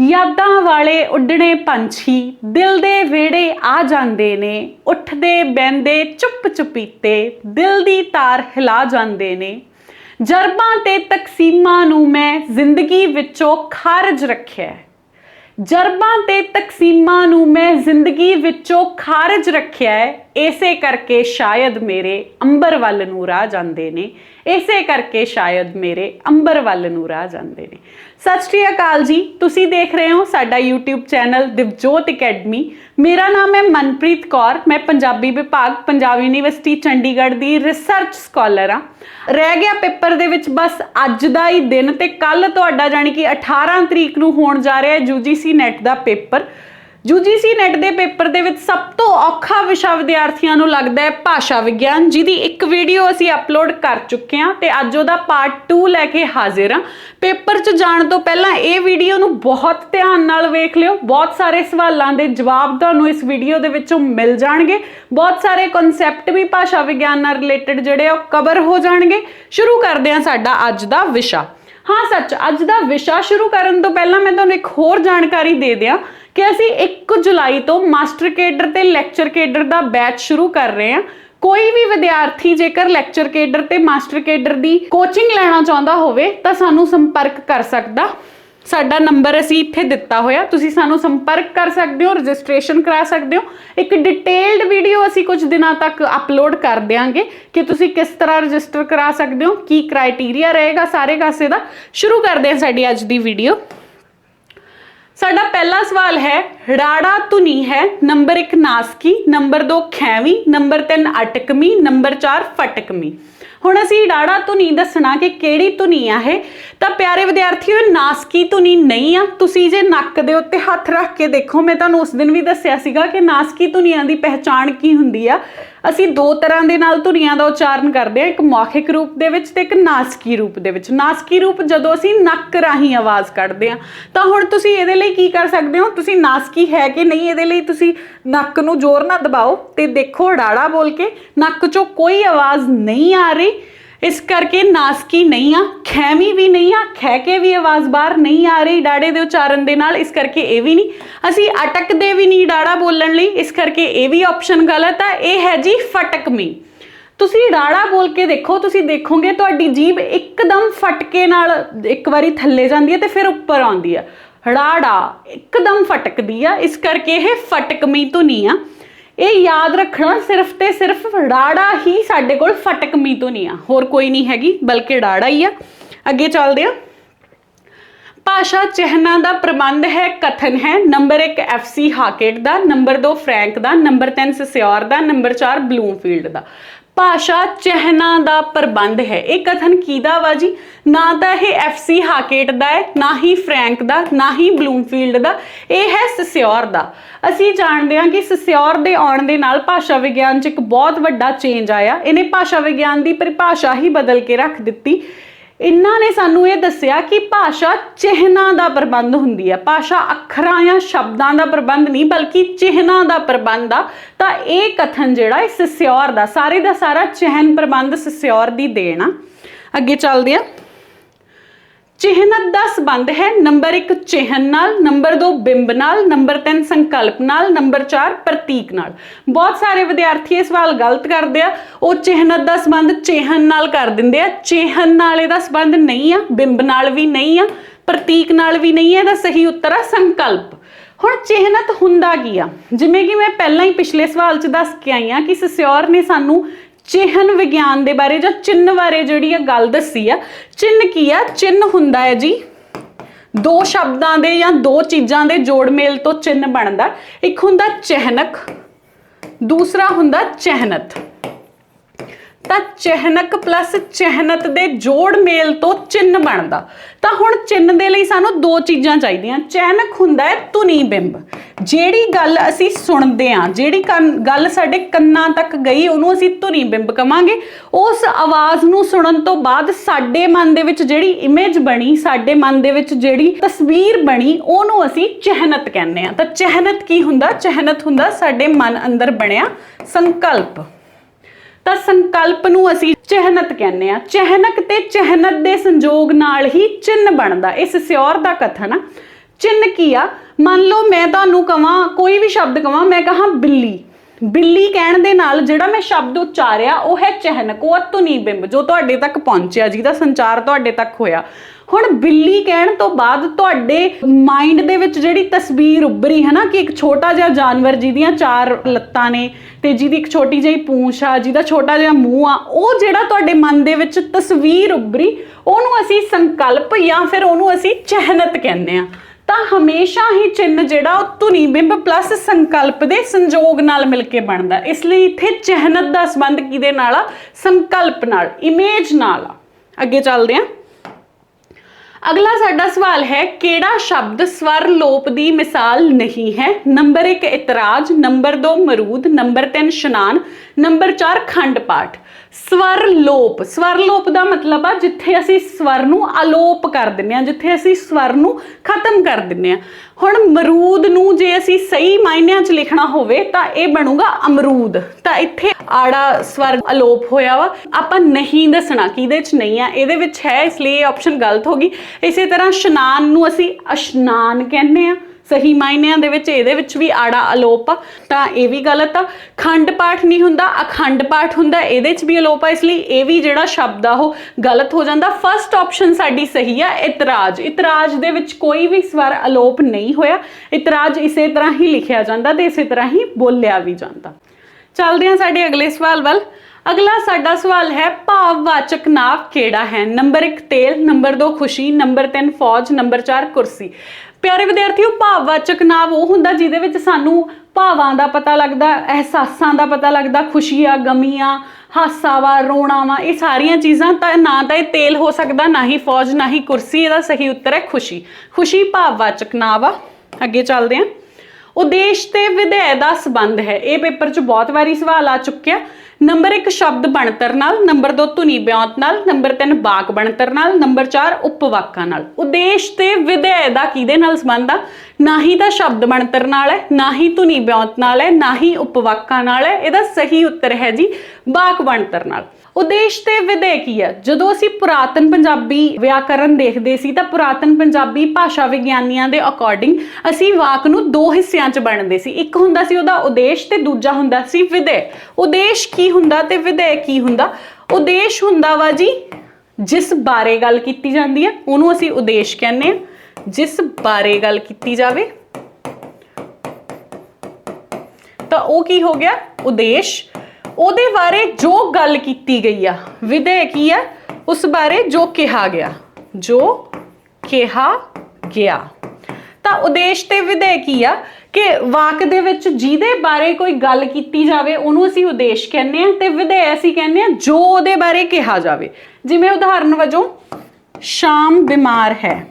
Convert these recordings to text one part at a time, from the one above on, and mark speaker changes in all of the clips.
Speaker 1: ਯਾਦਾਂ ਵਾਲੇ ਉੱਡਣੇ ਪੰਛੀ ਦਿਲ ਦੇ ਵਿਹੜੇ ਆ ਜਾਂਦੇ ਨੇ, ਉੱਠਦੇ ਬੈੰਦੇ ਚੁੱਪ ਚੁਪੀਤੇ, ਦਿਲ ਦੀ ਤਾਰ ਹਿਲਾ ਜਾਂਦੇ ਨੇ। ਜਰਬਾਂ ਤੇ ਤਕਸੀਮਾਂ ਨੂੰ ਮੈਂ ਜ਼ਿੰਦਗੀ ਵਿੱਚੋਂ ਖਾਰਜ ਰੱਖਿਆ ਜਰਬਾਂ ਤੇ ਤਕਸੀਮਾਂ ਨੂੰ ਮੈਂ ਜ਼ਿੰਦਗੀ ਵਿੱਚੋਂ ਖਾਰਜ ਰੱਖਿਆ ਇਸੇ ਕਰਕੇ ਸ਼ਾਇਦ ਮੇਰੇ ਅੰਬਰ ਵੱਲ ਨੂੰ ਰਾਹ ਜਾਂਦੇ ਨੇ, ਇਸੇ ਕਰਕੇ ਸ਼ਾਇਦ ਮੇਰੇ ਅੰਬਰ ਵੱਲ ਨੂੰ ਰਾਹ ਜਾਂਦੇ ਨੇ। ਸਤਿ ਸ਼੍ਰੀ ਅਕਾਲ ਜੀ, ਤੁਸੀਂ ਦੇਖ ਰਹੇ ਹੋ ਸਾਡਾ YouTube ਚੈਨਲ ਦਿਵਜੋਤ ਅਕੈਡਮੀ। ਮੇਰਾ ਨਾਮ ਹੈ ਮਨਪ੍ਰੀਤ ਕੌਰ, ਮੈਂ ਪੰਜਾਬੀ ਵਿਭਾਗ, ਪੰਜਾਬ ਯੂਨੀਵਰਸਿਟੀ, ਚੰਡੀਗੜ੍ਹ ਦੀ ਰਿਸਰਚ ਸਕਾਲਰ ਆ ਰਹਿ ਗਿਆ ਪੇਪਰ ਦੇ ਵਿੱਚ ਬਸ ਅੱਜ ਦਾ ਹੀ ਦਿਨ ਤੇ ਕੱਲ ਤੁਹਾਡਾ ਜਾਨੀ ਕਿ 18 ਤਰੀਕ ਨੂੰ ਹੋਣ ਜਾ ਰਿਹਾ ਹੈ UGC ਨੈਟ ਦਾ ਪੇਪਰ। UGC ਨੈਟ ਦੇ ਪੇਪਰ ਦੇ ਵਿੱਚ ਸਭ ਤੋਂ ਔਖਾ ਵਿਸ਼ਾ ਵਿਦਿਆਰਥੀਆਂ ਨੂੰ ਲੱਗਦਾ ਹੈ ਭਾਸ਼ਾ ਵਿਗਿਆਨ, ਜਿਹਦੀ ਇੱਕ ਵੀਡੀਓ ਅਸੀਂ ਅਪਲੋਡ ਕਰ ਚੁੱਕੇ ਹਾਂ ਤੇ ਅੱਜ ਉਹਦਾ ਪਾਰਟ 2 ਲੈ ਕੇ ਹਾਜ਼ਰ ਹਾਂ। ਪੇਪਰ 'ਚ ਜਾਣ ਤੋਂ ਪਹਿਲਾਂ ਇਹ ਵੀਡੀਓ ਨੂੰ ਬਹੁਤ ਧਿਆਨ ਨਾਲ ਵੇਖ ਲਿਓ। ਬਹੁਤ ਸਾਰੇ ਸਵਾਲਾਂ ਦੇ ਜਵਾਬ ਤੁਹਾਨੂੰ ਇਸ ਵੀਡੀਓ ਦੇ ਵਿੱਚੋਂ ਮਿਲ ਜਾਣਗੇ। ਬਹੁਤ ਸਾਰੇ ਕਨਸੈਪਟ ਵੀ ਭਾਸ਼ਾ ਵਿਗਿਆਨ ਨਾਲ ਰਿਲੇਟਡ ਜਿਹੜੇ ਆ ਉਹ ਕਵਰ ਹੋ ਜਾਣਗੇ। ਸ਼ੁਰੂ ਕਰਦੇ ਹਾਂ ਸਾਡਾ ਅੱਜ ਦਾ ਵਿਸ਼ਾ। ਹਾਂ, ਸੱਚ, ਅੱਜ ਦਾ ਵਿਸ਼ਾ ਸ਼ੁਰੂ ਕਰਨ ਤੋਂ ਪਹਿਲਾਂ ਮੈਂ ਤੁਹਾਨੂੰ ਇੱਕ ਹੋਰ ਜਾਣਕਾਰੀ ਦੇ ਦਿਆਂ ਕਿ ਅਸੀਂ 1 ਜੁਲਾਈ ਤੋਂ ਮਾਸਟਰ ਕੇਡਰ ਤੇ ਲੈਕਚਰ ਕੇਡਰ ਦਾ ਬੈਚ ਸ਼ੁਰੂ ਕਰ ਰਹੇ ਹਾਂ। ਕੋਈ ਵੀ ਵਿਦਿਆਰਥੀ ਜੇਕਰ ਲੈਕਚਰ ਕੇਡਰ ਤੇ ਮਾਸਟਰ ਕੇਡਰ ਦੀ ਕੋਚਿੰਗ ਲੈਣਾ ਚਾਹੁੰਦਾ ਹੋਵੇ ਤਾਂ ਸਾਨੂੰ ਸੰਪਰਕ ਕਰ ਸਕਦਾ। ਸਾਡਾ ਨੰਬਰ ਅਸੀਂ ਇੱਥੇ ਦਿੱਤਾ ਹੋਇਆ। ਤੁਸੀਂ ਸਾਨੂੰ ਸੰਪਰਕ ਕਰ ਸਕਦੇ ਹੋ, ਰਜਿਸਟ੍ਰੇਸ਼ਨ ਕਰਾ ਸਕਦੇ ਹੋ। ਇੱਕ ਡਿਟੇਲਡ ਵੀਡੀਓ ਅਸੀਂ ਕੁਝ ਦਿਨਾਂ ਤੱਕ ਅਪਲੋਡ ਕਰ ਦਿਆਂਗੇ ਕਿ ਤੁਸੀਂ ਕਿਸ ਤਰ੍ਹਾਂ ਰਜਿਸਟਰ ਕਰਾ ਸਕਦੇ ਹੋ, ਕੀ ਕ੍ਰਾਈਟੇਰੀਆ ਰਹੇਗਾ ਸਾਰੇ ਕਾਸੇ ਦਾ। ਸ਼ੁਰੂ ਕਰਦੇ ਹਾਂ ਸਾਡੀ ਅੱਜ ਦੀ ਵੀਡੀਓ। ਸਾਡਾ ਪਹਿਲਾ ਸਵਾਲ ਹੈ, ਰਾੜਾ ਧੁਨੀ ਹੈ, ਨੰਬਰ 1 ਨਾਸਕੀ, ਨੰਬਰ 2 ਖੈਵੀ, ਨੰਬਰ 3 ਅਟਕਮੀ, ਨੰਬਰ 4 ਫਟਕਮੀ। ਹੁਣ ਅਸੀਂ ਰਾੜਾ ਧੁਨੀ ਦੱਸਣਾ ਕਿ ਕਿਹੜੀ ਧੁਨੀ ਆ ਇਹ। ਤਾਂ ਪਿਆਰੇ ਵਿਦਿਆਰਥੀਓ ਇਹ ਨਾਸਕੀ ਧੁਨੀ ਨਹੀਂ ਆ। ਤੁਸੀਂ ਜੇ ਨੱਕ ਦੇ ਉੱਤੇ ਹੱਥ ਰੱਖ ਕੇ ਦੇਖੋ, ਮੈਂ ਤੁਹਾਨੂੰ ਉਸ ਦਿਨ ਵੀ ਦੱਸਿਆ ਸੀਗਾ ਕਿ ਨਾਸਕੀ ਧੁਨੀਆਂ ਦੀ ਪਹਿਚਾਣ ਕੀ ਹੁੰਦੀ ਆ। ਅਸੀਂ ਦੋ ਤਰ੍ਹਾਂ ਦੇ ਨਾਲ ਧੁਨੀਆਂ ਦਾ ਉਚਾਰਨ ਕਰਦੇ ਆ, ਇੱਕ ਮੌਖਿਕ ਰੂਪ ਦੇ ਵਿੱਚ ਤੇ ਇੱਕ ਨਾਸਕੀ ਰੂਪ ਦੇ ਵਿੱਚ। ਨਾਸਕੀ ਰੂਪ ਜਦੋਂ ਅਸੀਂ ਨੱਕ ਰਾਹੀਂ ਆਵਾਜ਼ ਕੱਢਦੇ ਆ, ਤਾਂ ਹੁਣ ਤੁਸੀਂ ਇਹਦੇ ਲਈ ਕੀ ਕਰ ਸਕਦੇ ਹੋ? ਤੁਸੀਂ ਨਾਸਕੀ ਹੈ ਕਿ ਨਹੀਂ ਇਹਦੇ ਲਈ ਤੁਸੀਂ ਨੱਕ ਨੂੰ ਜ਼ੋਰ ਨਾਲ ਦਬਾਓ ਤੇ ਦੇਖੋ ਡਾੜਾ ਬੋਲ ਕੇ, ਨੱਕ ਚੋਂ ਕੋਈ ਆਵਾਜ਼ ਨਹੀਂ ਆ ਰਹੀ। ਇਸ ਕਰਕੇ ਨਾਸਕੀ ਨਹੀਂ ਆ, ਖੈਮੀ ਵੀ ਨਹੀਂ ਆ ਖੈ ਕੇ ਵੀ ਆਵਾਜ਼ ਬਾਹਰ ਨਹੀਂ ਆ ਰਹੀ, ਡਾੜੇ ਦੇ ਉਚਾਰਨ ਦੇ ਨਾਲ, ਇਸ ਕਰਕੇ ਇਹ ਵੀ ਨਹੀਂ। ਅਸੀਂ ਅਟਕਦੇ ਵੀ ਨਹੀਂ ਡਾੜਾ ਬੋਲਣ ਲਈ, ਇਸ ਕਰਕੇ ਇਹ ਵੀ ਆਪਸ਼ਨ ਗਲਤ ਆ, ਇਹ ਹੈ ਜੀ ਫਟਕਮੀ। ਤੁਸੀਂ ਡਾੜਾ ਬੋਲ ਕੇ ਦੇਖੋ, ਤੁਸੀਂ ਦੇਖੋਗੇ ਤੁਹਾਡੀ ਜੀਭ ਇੱਕਦਮ ਫਟਕੇ ਨਾਲ ਇੱਕ ਵਾਰੀ ਥੱਲੇ ਜਾਂਦੀ ਹੈ ਤੇ ਫਿਰ ਉੱਪਰ ਆਉਂਦੀ ਆ ਡਾੜਾ ਇੱਕਦਮ ਫਟਕਦੀ ਆ, ਇਸ ਕਰਕੇ ਇਹ ਫਟਕਮੀ ਧੁਨੀ ਆ। ਇਹ ਯਾਦ ਰੱਖਣਾ ਸਿਰਫ ਤੇ ਸਿਰਫ ਡਾੜਾ ਹੀ ਸਾਡੇ ਕੋਲ ਫਟਕਮੀ ਨਹੀਂ ਆ। ਹੋਰ ਕੋਈ ਨਹੀਂ ਹੈਗੀ, ਬਲਕਿ ਰਾੜਾ ਹੀ ਆ। ਅੱਗੇ ਚੱਲਦੇ ਆ ਭਾਸ਼ਾ ਚਿਹਨਾਂ ਦਾ ਪ੍ਰਬੰਧ ਹੈ, ਕਥਨ ਹੈ। ਨੰਬਰ 1 ਐਫਸੀ ਹਾਕੇਟ ਦਾ, ਨੰਬਰ 2 ਫਰੈਂਕ ਦਾ, ਨੰਬਰ 3 ਸਸਿਓਰ ਦਾ, ਨੰਬਰ 4 ਬਲੂਮਫੀਲਡ ਦਾ। ਭਾਸ਼ਾ ਚਿਹਨਾਂ ਦਾ ਪ੍ਰਬੰਧ ਹੈ। ਇਹ ਕਥਨ ਕਿਹਦਾ ਵਾ ਜੀ? ਨਾ ਤਾਂ ਇਹ ਐਫਸੀ ਹਾਕੇਟ ਦਾ ਹੈ, ਨਾ ਹੀ ਫਰੈਂਕ ਦਾ, ਨਾ ਹੀ ਬਲੂਮਫੀਲਡ ਦਾ। ਇਹ ਹੈ ਸਸਿਓਰ ਦਾ। ਅਸੀਂ ਜਾਣਦੇ ਹਾਂ ਕਿ ਸਸਿਓਰ ਦੇ ਆਉਣ ਦੇ ਨਾਲ ਭਾਸ਼ਾ ਵਿਗਿਆਨ 'ਚ ਇੱਕ ਬਹੁਤ ਵੱਡਾ ਚੇਂਜ ਆਇਆ। ਇਹਨੇ ਭਾਸ਼ਾ ਵਿਗਿਆਨ ਦੀ ਪਰਿਭਾਸ਼ਾ ਹੀ ਬਦਲ ਕੇ ਰੱਖ ਦਿੱਤੀ। ਇਹਨਾਂ ਨੇ ਸਾਨੂੰ ਇਹ ਦੱਸਿਆ ਕਿ ਭਾਸ਼ਾ ਚਿਹਨਾਂ ਦਾ ਪ੍ਰਬੰਧ ਹੁੰਦੀ ਹੈ। ਭਾਸ਼ਾ ਅੱਖਰਾਂ ਜਾਂ ਸ਼ਬਦਾਂ ਦਾ ਪ੍ਰਬੰਧ ਨਹੀਂ, ਬਲਕਿ ਚਿਹਨਾਂ ਦਾ ਪ੍ਰਬੰਧ ਆ। ਤਾਂ ਇਹ ਕਥਨ ਜਿਹੜਾ ਇਹ ਸਸਿਓਰ ਦਾ, ਸਾਰੇ ਦਾ ਸਾਰਾ ਚਿਹਨ ਪ੍ਰਬੰਧ ਸਸਿਓਰ ਦੀ ਦੇਣ ਆ। ਅੱਗੇ ਚੱਲਦੇ ਆ ਚਿਹਨਤ ਦਾ ਸੰਬੰਧ ਹੈ। ਨੰਬਰ 1 ਚਿਹਨ ਨਾਲ, ਨੰਬਰ 2 ਬਿੰਬ ਨਾਲ, ਨੰਬਰ 3 ਸੰਕਲਪ ਨਾਲ, ਨੰਬਰ 4 ਪ੍ਰਤੀਕ ਨਾਲ। ਬਹੁਤ ਸਾਰੇ ਵਿਦਿਆਰਥੀ ਇਹ ਸਵਾਲ ਗਲਤ ਕਰਦੇ ਆ। ਉਹ ਚਿਹਨਤ ਦਾ ਸੰਬੰਧ ਚਿਹਨ ਨਾਲ ਕਰ ਦਿੰਦੇ ਆ। ਚਿਹਨ ਨਾਲ ਇਹਦਾ ਸੰਬੰਧ ਨਹੀਂ ਆ, ਬਿੰਬ ਨਾਲ ਵੀ ਨਹੀਂ ਆ, ਪ੍ਰਤੀਕ ਨਾਲ ਵੀ ਨਹੀਂ ਹੈ ਇਹਦਾ ਸਹੀ ਉੱਤਰ ਆ ਸੰਕਲਪ। ਹੁਣ ਚਿਹਨਤ ਹੁੰਦਾ ਕੀ ਆ? ਜਿਵੇਂ ਕਿ ਮੈਂ ਪਹਿਲਾਂ ਹੀ ਪਿਛਲੇ ਸਵਾਲ 'ਚ ਦੱਸ ਕੇ ਆਈ ਆ ਕਿ ਸਸਿਓਰ ਨੇ ਸਾਨੂੰ ਚਿਹਨ ਵਿਗਿਆਨ ਦੇ ਬਾਰੇ ਜਾਂ ਚਿੰਨ ਬਾਰੇ ਜਿਹੜੀ ਆ ਗੱਲ ਦੱਸੀ ਆ। ਚਿੰਨ ਕੀ ਆ? ਚਿੰਨ ਹੁੰਦਾ ਹੈ ਜੀ। ਦੋ ਸ਼ਬਦਾਂ ਦੇ ਜਾਂ ਦੋ ਚੀਜ਼ਾਂ ਦੇ ਜੋੜ ਮੇਲ ਤੋਂ ਚਿੰਨ ਬਣਦਾ। ਇੱਕ ਹੁੰਦਾ ਚਿਹਨਕ, ਦੂਸਰਾ ਹੁੰਦਾ ਚਿਹਨਤ। ਤਾਂ ਚਿਹਨਕ ਪਲੱਸ ਚਿਹਨਤ ਦੇ ਜੋੜ ਮੇਲ ਤੋਂ ਚਿੰਨ ਬਣਦਾ। ਤਾਂ ਹੁਣ ਚਿੰਨ ਦੇ ਲਈ ਸਾਨੂੰ ਦੋ ਚੀਜ਼ਾਂ ਚਾਹੀਦੀਆਂ। ਚਿਹਨਕ ਹੁੰਦਾ ਹੈ ਧੁਨੀ ਬਿੰਬ। ਜਿਹੜੀ ਗੱਲ ਅਸੀਂ ਸੁਣਦੇ ਹਾਂ, ਜਿਹੜੀ ਕੰਨ- ਗੱਲ ਸਾਡੇ ਕੰਨਾਂ ਤੱਕ ਗਈ, ਉਹਨੂੰ ਅਸੀਂ ਧੁਨੀ ਬਿੰਬ ਕਵਾਂਗੇ। ਉਸ ਆਵਾਜ਼ ਨੂੰ ਸੁਣਨ ਤੋਂ ਬਾਅਦ ਸਾਡੇ ਮਨ ਦੇ ਵਿੱਚ ਜਿਹੜੀ ਇਮੇਜ ਬਣੀ, ਸਾਡੇ ਮਨ ਦੇ ਵਿੱਚ ਜਿਹੜੀ ਤਸਵੀਰ ਬਣੀ, ਉਹਨੂੰ ਅਸੀਂ ਚਿਹਨਤ ਕਹਿੰਦੇ ਆ ਤਾਂ ਚਿਹਨਤ ਕੀ ਹੁੰਦਾ? ਚਿਹਨਤ ਹੁੰਦਾ ਸਾਡੇ ਮਨ ਅੰਦਰ ਬਣਿਆ ਸੰਕਲਪ। ਤਾਂ ਸੰਕਲਪ ਨੂੰ ਅਸੀਂ ਚਿਹਨਤ ਕਹਿੰਦੇ ਆ ਚਿਹਨਕ ਤੇ ਚਿਹਨਤ ਦੇ ਸੰਜੋਗ ਨਾਲ ਹੀ ਚਿੰਨ ਬਣਦਾ। ਇਸ ਸਿਉਰ ਦਾ ਕਥਨ ਆ। ਚਿੰਨ ਕੀ ਆ? ਮੰਨ ਲਓ ਮੈਂ ਤੁਹਾਨੂੰ ਕਵਾਂ, ਕੋਈ ਵੀ ਸ਼ਬਦ ਕਵਾਂ, ਮੈਂ ਕਹਾਂ ਬਿੱਲੀ। ਬਿੱਲੀ ਕਹਿਣ ਦੇ ਨਾਲ ਜਿਹੜਾ ਮੈਂ ਸ਼ਬਦ ਉਚਾਰਿਆ, ਉਹ ਹੈ ਚਹਿਨਕ, ਉਹ ਧੁਨੀ ਬਿੰਬ ਜੋ ਤੁਹਾਡੇ ਤੱਕ ਪਹੁੰਚਿਆ, ਜਿਹਦਾ ਸੰਚਾਰ ਤੁਹਾਡੇ ਤੱਕ ਹੋਇਆ। ਹੁਣ ਬਿੱਲੀ ਕਹਿਣ ਤੋਂ ਬਾਅਦ ਤੁਹਾਡੇ ਮਾਈਂਡ ਦੇ ਵਿੱਚ ਜਿਹੜੀ ਤਸਵੀਰ ਉੱਭਰੀ ਹੈ ਨਾ ਕਿ ਇੱਕ ਛੋਟਾ ਜਿਹਾ ਜਾਨਵਰ ਜਿਹਦੀਆਂ ਚਾਰ ਲੱਤਾਂ ਨੇ ਤੇ ਜਿਹਦੀ ਇੱਕ ਛੋਟੀ ਜਿਹੀ ਪੂੰਛ ਆ, ਜਿਹਦਾ ਛੋਟਾ ਜਿਹਾ ਮੂੰਹ ਆ, ਉਹ ਜਿਹੜਾ ਤੁਹਾਡੇ ਮਨ ਦੇ ਵਿੱਚ ਤਸਵੀਰ ਉੱਭਰੀ, ਉਹਨੂੰ ਅਸੀਂ ਸੰਕਲਪ ਜਾਂ ਫਿਰ ਉਹਨੂੰ ਅਸੀਂ ਚਹਿਨਤ ਕਹਿੰਦੇ ਆ ਤਾਂ ਹਮੇਸ਼ਾ ਹੀ ਚਿੰਨ ਜਿਹੜਾ, ਉਹ ਧੁਨੀ ਬਿੰਬ ਪਲੱਸ ਸੰਕਲਪ ਦੇ ਸੰਜੋਗ ਨਾਲ ਮਿਲ ਕੇ ਬਣਦਾ ਇਸ ਲਈ ਇੱਥੇ ਚਹਿਨਤ ਦਾ ਸੰਬੰਧ ਕਿਹਦੇ ਨਾਲ ਆ? ਸੰਕਲਪ ਨਾਲ ਇਮੇਜ ਨਾਲ ਆ। ਅੱਗੇ ਚੱਲਦੇ ਹਾਂ। ਅਗਲਾ ਸਾਡਾ ਸਵਾਲ ਹੈ, ਕਿਹੜਾ ਸ਼ਬਦ ਸਵਰ ਲੋਪ ਦੀ ਮਿਸਾਲ ਨਹੀਂ ਹੈ? ਨੰਬਰ 1 ਇਤਰਾਜ਼, ਨੰਬਰ 2 ਮਰੂਦ, ਨੰਬਰ 3 ਇਸ਼ਨਾਨ ਨੰਬਰ 4 ਖੰਡ ਪਾਠ। ਸਵਰ ਲੋਪ ਸਵਰ ਲੋਪ ਦਾ ਮਤਲਬ ਆ ਜਿੱਥੇ ਅਸੀਂ ਸਵਰ ਨੂੰ ਅਲੋਪ ਕਰ ਦਿੰਨੇ ਆ ਜਿੱਥੇ ਅਸੀਂ ਸਵਰ ਨੂੰ ਖਤਮ ਕਰ ਦਿੰਨੇ ਆ ਹੁਣ ਮਰੂਦ ਨੂੰ ਜੇ ਅਸੀਂ ਸਹੀ ਮਾਇਨਿਆਂ 'ਚ ਲਿਖਣਾ ਹੋਵੇ, ਤਾਂ ਇਹ ਬਣੂਗਾ ਅਮਰੂਦ। ਤਾਂ ਇੱਥੇ ਆੜਾ ਸਵਰ ਅਲੋਪ ਹੋਇਆ ਵਾ। ਆਪਾਂ ਨਹੀਂ ਦੱਸਣਾ ਕਿਹਦੇ 'ਚ ਨਹੀਂ ਆ, ਇਹਦੇ ਵਿੱਚ ਹੈ, ਇਸ ਲਈ ਇਹ ਆਪਸ਼ਨ ਗਲਤ ਹੋ ਗਈ। ਇਸੇ ਤਰ੍ਹਾਂ ਇਸ਼ਨਾਨ ਨੂੰ ਅਸੀਂ ਅਸ਼ਨਾਨ ਕਹਿੰਦੇ ਆ ਸਹੀ ਮਾਇਨਿਆਂ ਦੇ ਵਿੱਚ, ਇਹਦੇ ਵਿੱਚ ਵੀ ਆੜਾ ਅਲੋਪ ਆ। ਤਾਂ ਇਹ ਵੀ ਗਲਤ ਆ। ਖੰਡ ਪਾਠ ਨਹੀਂ ਹੁੰਦਾ, ਅਖੰਡ ਪਾਠ ਹੁੰਦਾ, ਇਹਦੇ 'ਚ ਵੀ ਅਲੋਪ ਆ, ਇਸ ਲਈ ਇਹ ਵੀ ਜਿਹੜਾ ਸ਼ਬਦ ਆ, ਉਹ ਗਲਤ ਹੋ ਜਾਂਦਾ। ਫਰਸਟ ਆਪਸ਼ਨ ਸਾਡੀ ਸਹੀ ਆ, ਇਤਰਾਜ਼। ਇਤਰਾਜ਼ ਦੇ ਵਿੱਚ ਕੋਈ ਵੀ ਸਵਰ ਅਲੋਪ ਨਹੀਂ ਹੋਇਆ। ਇਤਰਾਜ਼ ਇਸੇ ਤਰ੍ਹਾਂ ਹੀ ਲਿਖਿਆ ਜਾਂਦਾ ਤੇ ਇਸੇ ਤਰ੍ਹਾਂ ਹੀ ਬੋਲਿਆ ਵੀ ਜਾਂਦਾ। ਚੱਲਦੇ ਹਾਂ ਸਾਡੇ ਅਗਲੇ ਸਵਾਲ ਵੱਲ। ਅਗਲਾ ਸਾਡਾ ਸਵਾਲ ਹੈ, ਭਾਵਵਾਚਕ ਨਾਂਵ ਕਿਹੜਾ ਹੈ? ਨੰਬਰ 1 ਤੇਲ, ਨੰਬਰ 2 ਖੁਸ਼ੀ, ਨੰਬਰ 3 ਫੌਜ, ਨੰਬਰ 4 ਕੁਰਸੀ। ਪਿਆਰੇ ਵਿਦਿਆਰਥੀਓ, ਭਾਵਵਾਚਕ ਨਾਂਵ ਉਹ ਹੁੰਦਾ ਜਿਹਦੇ ਵਿੱਚ ਸਾਨੂੰ ਭਾਵਾਂ ਦਾ ਪਤਾ ਲੱਗਦਾ, ਅਹਿਸਾਸਾਂ ਦਾ ਪਤਾ ਲੱਗਦਾ ਖੁਸ਼ੀ ਖੁਸ਼ੀਆਂ, ਗਮੀਆਂ ਹਾਸਾ ਵਾ ਰੋਣਾ ਵਾ ਇਹ ਸਾਰੀਆਂ ਚੀਜ਼ਾਂ ਤਾਂ ਨਾ ਤਾਂ ਇਹ ਤੇਲ ਹੋ ਸਕਦਾ, ਨਾ ਹੀ ਫੌਜ, ਨਾ ਹੀ ਕੁਰਸੀ, ਇਹਦਾ ਸਹੀ ਉੱਤਰ ਹੈ ਖੁਸ਼ੀ। ਖੁਸ਼ੀ ਭਾਵਵਾਚਕ ਨਾਂਵ ਆ। ਅੱਗੇ ਚੱਲਦੇ ਹਾਂ। ਉਦੇਸ਼ ਤੇ ਵਿਧੇय ਦਾ ਸੰਬੰਧ ਹੈ। ਇਹ ਪੇਪਰ 'ਚ ਬਹੁਤ ਵਾਰੀ ਸਵਾਲ ਆ ਚੁੱਕਿਆ। ਨੰਬਰ 1 ਸ਼ਬਦ ਬਣਤਰ ਨਾਲ, ਨੰਬਰ 2 ਧੁਨੀ ਬਿਉਂਤ ਨਾਲ, ਨੰਬਰ 3 ਬਾਕ ਬਣਤਰ ਨਾਲ, ਨੰਬਰ 4 ਉਪਵਾਕਾਂ ਨਾਲ। ਉਦੇਸ਼ ਤੇ ਵਿਧੇय ਦਾ ਕਿਹਦੇ ਨਾਲ ਸੰਬੰਧ ਆ? ਨਾ ਹੀ ਤਾਂ ਸ਼ਬਦ ਬਣਤਰ ਨਾਲ ਹੈ, ਨਾ ਹੀ ਧੁਨੀ ਬਿਆੰਤ ਨਾਲ ਹੈ, ਨਾ ਹੀ ਉਪਵਾਕਾਂ ਨਾਲ ਹੈ। ਇਹਦਾ ਸਹੀ ਉੱਤਰ ਹੈ ਜੀ, ਬਾਕ ਬਣਤਰ ਨਾਲ। ਉਦੇਸ਼ ਤੇ ਵਿਧੇ ਕੀ ਹੈ ਜਦੋਂ ਅਸੀਂ ਪੁਰਾਤਨ ਪੰਜਾਬੀ ਵਿਆਕਰਨ ਦੇਖਦੇ ਸੀ ਤਾਂ ਪੁਰਾਤਨ ਪੰਜਾਬੀ ਭਾਸ਼ਾ ਵਿਗਿਆਨੀਆਂ ਦੇ ਅਕੋਰਡਿੰਗ ਅਸੀਂ ਵਾਕ ਨੂੰ ਦੋ ਹਿੱਸਿਆਂ 'ਚ ਬਣਦੇ ਸੀ। ਇੱਕ ਹੁੰਦਾ ਸੀ ਉਹਦਾ ਉਦੇਸ਼ ਤੇ ਦੂਜਾ ਹੁੰਦਾ ਸੀ ਵਿਧੇ ਉਦੇਸ਼ ਕੀ ਹੁੰਦਾ ਤੇ ਵਿਧੇ ਕੀ ਹੁੰਦਾ? ਉਦੇਸ਼ ਹੁੰਦਾ ਵਾ ਜੀ, ਜਿਸ ਬਾਰੇ ਗੱਲ ਕੀਤੀ ਜਾਂਦੀ ਹੈ ਉਹਨੂੰ ਅਸੀਂ ਉਦੇਸ਼ ਕਹਿੰਦੇ ਹਾਂ ਜਿਸ ਬਾਰੇ ਗੱਲ ਕੀਤੀ ਜਾਵੇ, ਤਾਂ ਉਹ ਕੀ ਹੋ ਗਿਆ? ਉਦੇਸ਼ ਉਹਦੇ ਬਾਰੇ ਜੋ ਗੱਲ ਕੀਤੀ ਗਈ ਆ ਵਿਧੇ ਕੀ ਆ? ਉਸ ਬਾਰੇ ਜੋ ਕਿਹਾ ਗਿਆ, ਜੋ ਕਿਹਾ ਗਿਆ। ਤਾਂ ਉਦੇਸ਼ ਤੇ ਵਿਧੇ ਕੀ ਆ? ਕਿ ਵਾਕ ਦੇ ਵਿੱਚ ਜਿਹਦੇ ਬਾਰੇ ਕੋਈ ਗੱਲ ਕੀਤੀ ਜਾਵੇ, ਉਹਨੂੰ ਅਸੀਂ ਉਦੇਸ਼ ਕਹਿੰਦੇ ਆ ਤੇ ਵਿਧੇ ਅਸੀਂ ਕਹਿੰਦੇ ਆ ਜੋ ਉਹਦੇ ਬਾਰੇ ਕਿਹਾ ਜਾਵੇ। ਜਿਵੇਂ ਉਦਾਹਰਨ ਵਜੋਂ, ਸ਼ਾਮ ਬਿਮਾਰ ਹੈ।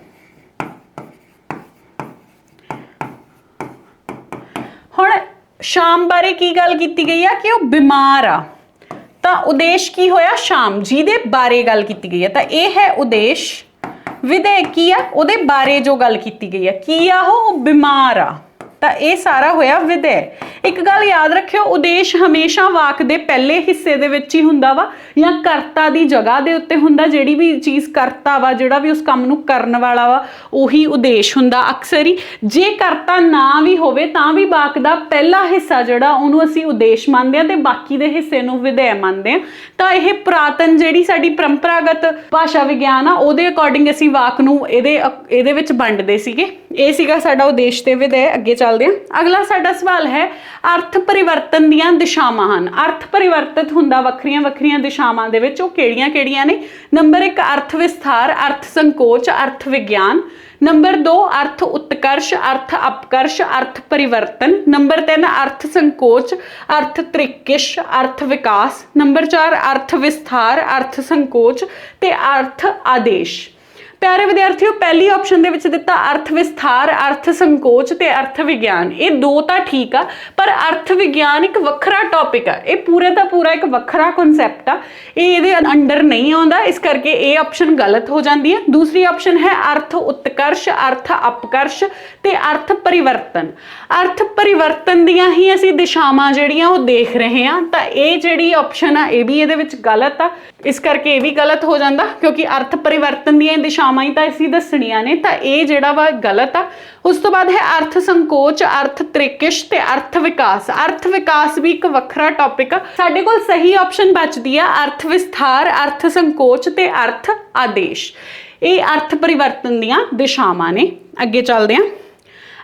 Speaker 1: ਸ਼ਾਮ ਬਾਰੇ ਕੀ ਗੱਲ ਕੀਤੀ ਗਈ ਆ ਕਿ ਉਹ ਬਿਮਾਰ ਆ? ਤਾਂ ਉਦੇਸ਼ ਕੀ ਹੋਇਆ? ਸ਼ਾਮ ਜਿਹਦੇ ਬਾਰੇ ਗੱਲ ਕੀਤੀ ਗਈ ਆ। ਤਾਂ ਇਹ ਹੈ ਉਦੇਸ਼। ਵਿਧੇय ਕੀ ਆ? ਉਹਦੇ ਬਾਰੇ ਜੋ ਗੱਲ ਕੀਤੀ ਗਈ ਆ। ਕੀ ਆ ਉਹ ਬਿਮਾਰ ਆ। ਤਾਂ ਇਹ ਸਾਰਾ ਹੋਇਆ ਵਿਦੈ ਇੱਕ ਗੱਲ ਯਾਦ ਰੱਖਿਓ, ਉਦੇਸ਼ ਹਮੇਸ਼ਾ ਵਾਕ ਦੇ ਪਹਿਲੇ ਹਿੱਸੇ ਦੇ ਵਿੱਚ ਹੀ ਹੁੰਦਾ ਵਾ ਜਾਂ ਕਰਤਾ ਦੀ ਜਗ੍ਹਾ ਦੇ ਉੱਤੇ ਹੁੰਦਾ, ਜਿਹੜੀ ਵੀ ਚੀਜ਼ ਕਰਤਾ ਵਾ, ਜਿਹੜਾ ਵੀ ਉਸ ਕੰਮ ਨੂੰ ਕਰਨ ਵਾਲਾ ਵਾ, ਉਹੀ ਉਦੇਸ਼ ਹੁੰਦਾ ਅਕਸਰ ਹੀ। ਜੇ ਕਰਤਾ ਨਾ ਵੀ ਹੋਵੇ, ਤਾਂ ਵੀ ਵਾਕ ਦਾ ਪਹਿਲਾ ਹਿੱਸਾ ਜਿਹੜਾ, ਉਹਨੂੰ ਅਸੀਂ ਉਦੇਸ਼ ਮੰਨਦੇ ਆ ਤੇ ਬਾਕੀ ਦੇ ਹਿੱਸੇ ਨੂੰ ਵਿਦੈ ਮੰਨਦੇ ਆ ਤਾਂ ਇਹ ਪ੍ਰਾਤਨ ਜਿਹੜੀ ਸਾਡੀ ਪਰੰਪਰਾਗਤ ਭਾਸ਼ਾ ਵਿਗਿਆਨ ਆ, ਉਹਦੇ ਅਕੋਰਡਿੰਗ ਅਸੀਂ ਵਾਕ ਨੂੰ ਇਹਦੇ ਇਹਦੇ ਵਿੱਚ ਵੰਡਦੇ ਸੀਗੇ। ਇਹ ਸੀਗਾ ਸਾਡਾ ਉਦੇਸ਼ ਤੇ ਵਿਦੈ ਅੱਗੇ ਚੱਲ ਚੱਲਦੇ ਹਾਂ ਅਗਲਾ ਸਾਡਾ ਸਵਾਲ ਹੈ, ਅਰਥ ਪਰਿਵਰਤਨ ਦੀਆਂ ਦਿਸ਼ਾਵਾਂ ਹਨ। ਅਰਥ ਪਰਿਵਰਤਿਤ ਹੁੰਦਾ ਵੱਖਰੀਆਂ ਵੱਖਰੀਆਂ ਦਿਸ਼ਾਵਾਂ ਦੇ ਵਿੱਚ, ਉਹ ਕਿਹੜੀਆਂ ਕਿਹੜੀਆਂ ਨੇ? ਨੰਬਰ 1 ਅਰਥ ਵਿਸਥਾਰ, ਅਰਥ ਸੰਕੋਚ, ਅਰਥ ਵਿਗਿਆਨ। ਨੰਬਰ 2 ਅਰਥ ਉਤਕਰਸ਼, ਅਰਥ ਅਪਕਰਸ਼, ਅਰਥ ਪਰਿਵਰਤਨ। ਨੰਬਰ 3 ਅਰਥ ਸੰਕੋਚ, ਅਰਥ ਤ੍ਰਿਕਿਸ਼, ਅਰਥ ਵਿਕਾਸ। ਨੰਬਰ 4 ਅਰਥ ਵਿਸਥਾਰ, ਅਰਥ ਸੰਕੋਚ ਤੇ ਅਰਥ ਆਦੇਸ਼। ਪਿਆਰੇ ਵਿਦਿਆਰਥੀਓ, ਪਹਿਲੀ ਆਪਸ਼ਨ ਦੇ ਵਿੱਚ ਦਿੱਤਾ ਅਰਥ ਵਿਸਥਾਰ, ਅਰਥ ਸੰਕੋਚ ਤੇ ਅਰਥ ਵਿਗਿਆਨ। ਇਹ ਦੋ ਤਾਂ ਠੀਕ ਆ, ਪਰ ਅਰਥ ਵਿਗਿਆਨ ਇੱਕ ਵੱਖਰਾ ਟੌਪਿਕ ਆ। ਇਹ ਪੂਰੇ ਦਾ ਪੂਰਾ ਇੱਕ ਵੱਖਰਾ ਕਨਸੈਪਟ ਆ। ਇਹ ਇਹਦੇ ਅੰਡਰ ਨਹੀਂ ਆਉਂਦਾ, ਇਸ ਕਰਕੇ ਇਹ ਆਪਸ਼ਨ ਗਲਤ ਹੋ ਜਾਂਦੀ ਹੈ ਦੂਸਰੀ ਆਪਸ਼ਨ ਹੈ ਅਰਥ ਉਤਕਰਸ਼, ਅਰਥ ਅਪਕਰਸ਼ ਤੇ ਅਰਥ ਪਰਿਵਰਤਨ। ਅਰਥ ਪਰਿਵਰਤਨ ਦੀਆਂ ਹੀ ਅਸੀਂ ਦਿਸ਼ਾਵਾਂ ਜਿਹੜੀਆਂ ਉਹ ਦੇਖ ਰਹੇ ਹਾਂ, ਤਾਂ ਇਹ ਜਿਹੜੀ ਆਪਸ਼ਨ ਆ, ਇਹ ਵੀ ਇਹਦੇ ਵਿੱਚ ਗਲਤ ਆ। ਇਸ ਕਰਕੇ ਇਹ ਵੀ ਗਲਤ ਹੋ ਜਾਂਦਾ, ਕਿਉਂਕਿ ਅਰਥ ਪਰਿਵਰਤਨ ਦੀਆਂ ਦਿਸ਼ਾਵਾਂ ਹੀ ਤਾਂ ਅਸੀਂ ਦੱਸਣੀਆਂ ਨੇ, ਤਾਂ ਇਹ ਜਿਹੜਾ ਵਾ ਗਲਤ ਆ। ਉਸ ਤੋਂ ਬਾਅਦ ਹੈ ਅਰਥ ਸੰਕੋਚ, ਅਰਥ ਤ੍ਰਿਕਿਸ਼ ਤੇ ਅਰਥ ਵਿਕਾਸ। ਅਰਥ ਵਿਕਾਸ ਵੀ ਇੱਕ ਵੱਖਰਾ ਟੌਪਿਕ ਆ। ਸਾਡੇ ਕੋਲ ਸਹੀ ਆਪਸ਼ਨ ਬਚਦੀ ਆ, ਅਰਥ ਵਿਸਥਾਰ, ਅਰਥ ਸੰਕੋਚ ਤੇ ਅਰਥ ਆਦੇਸ਼। ਇਹ ਅਰਥ ਪਰਿਵਰਤਨ ਦੀਆਂ ਦਿਸ਼ਾਵਾਂ ਨੇ। ਅੱਗੇ ਚੱਲਦੇ ਹਾਂ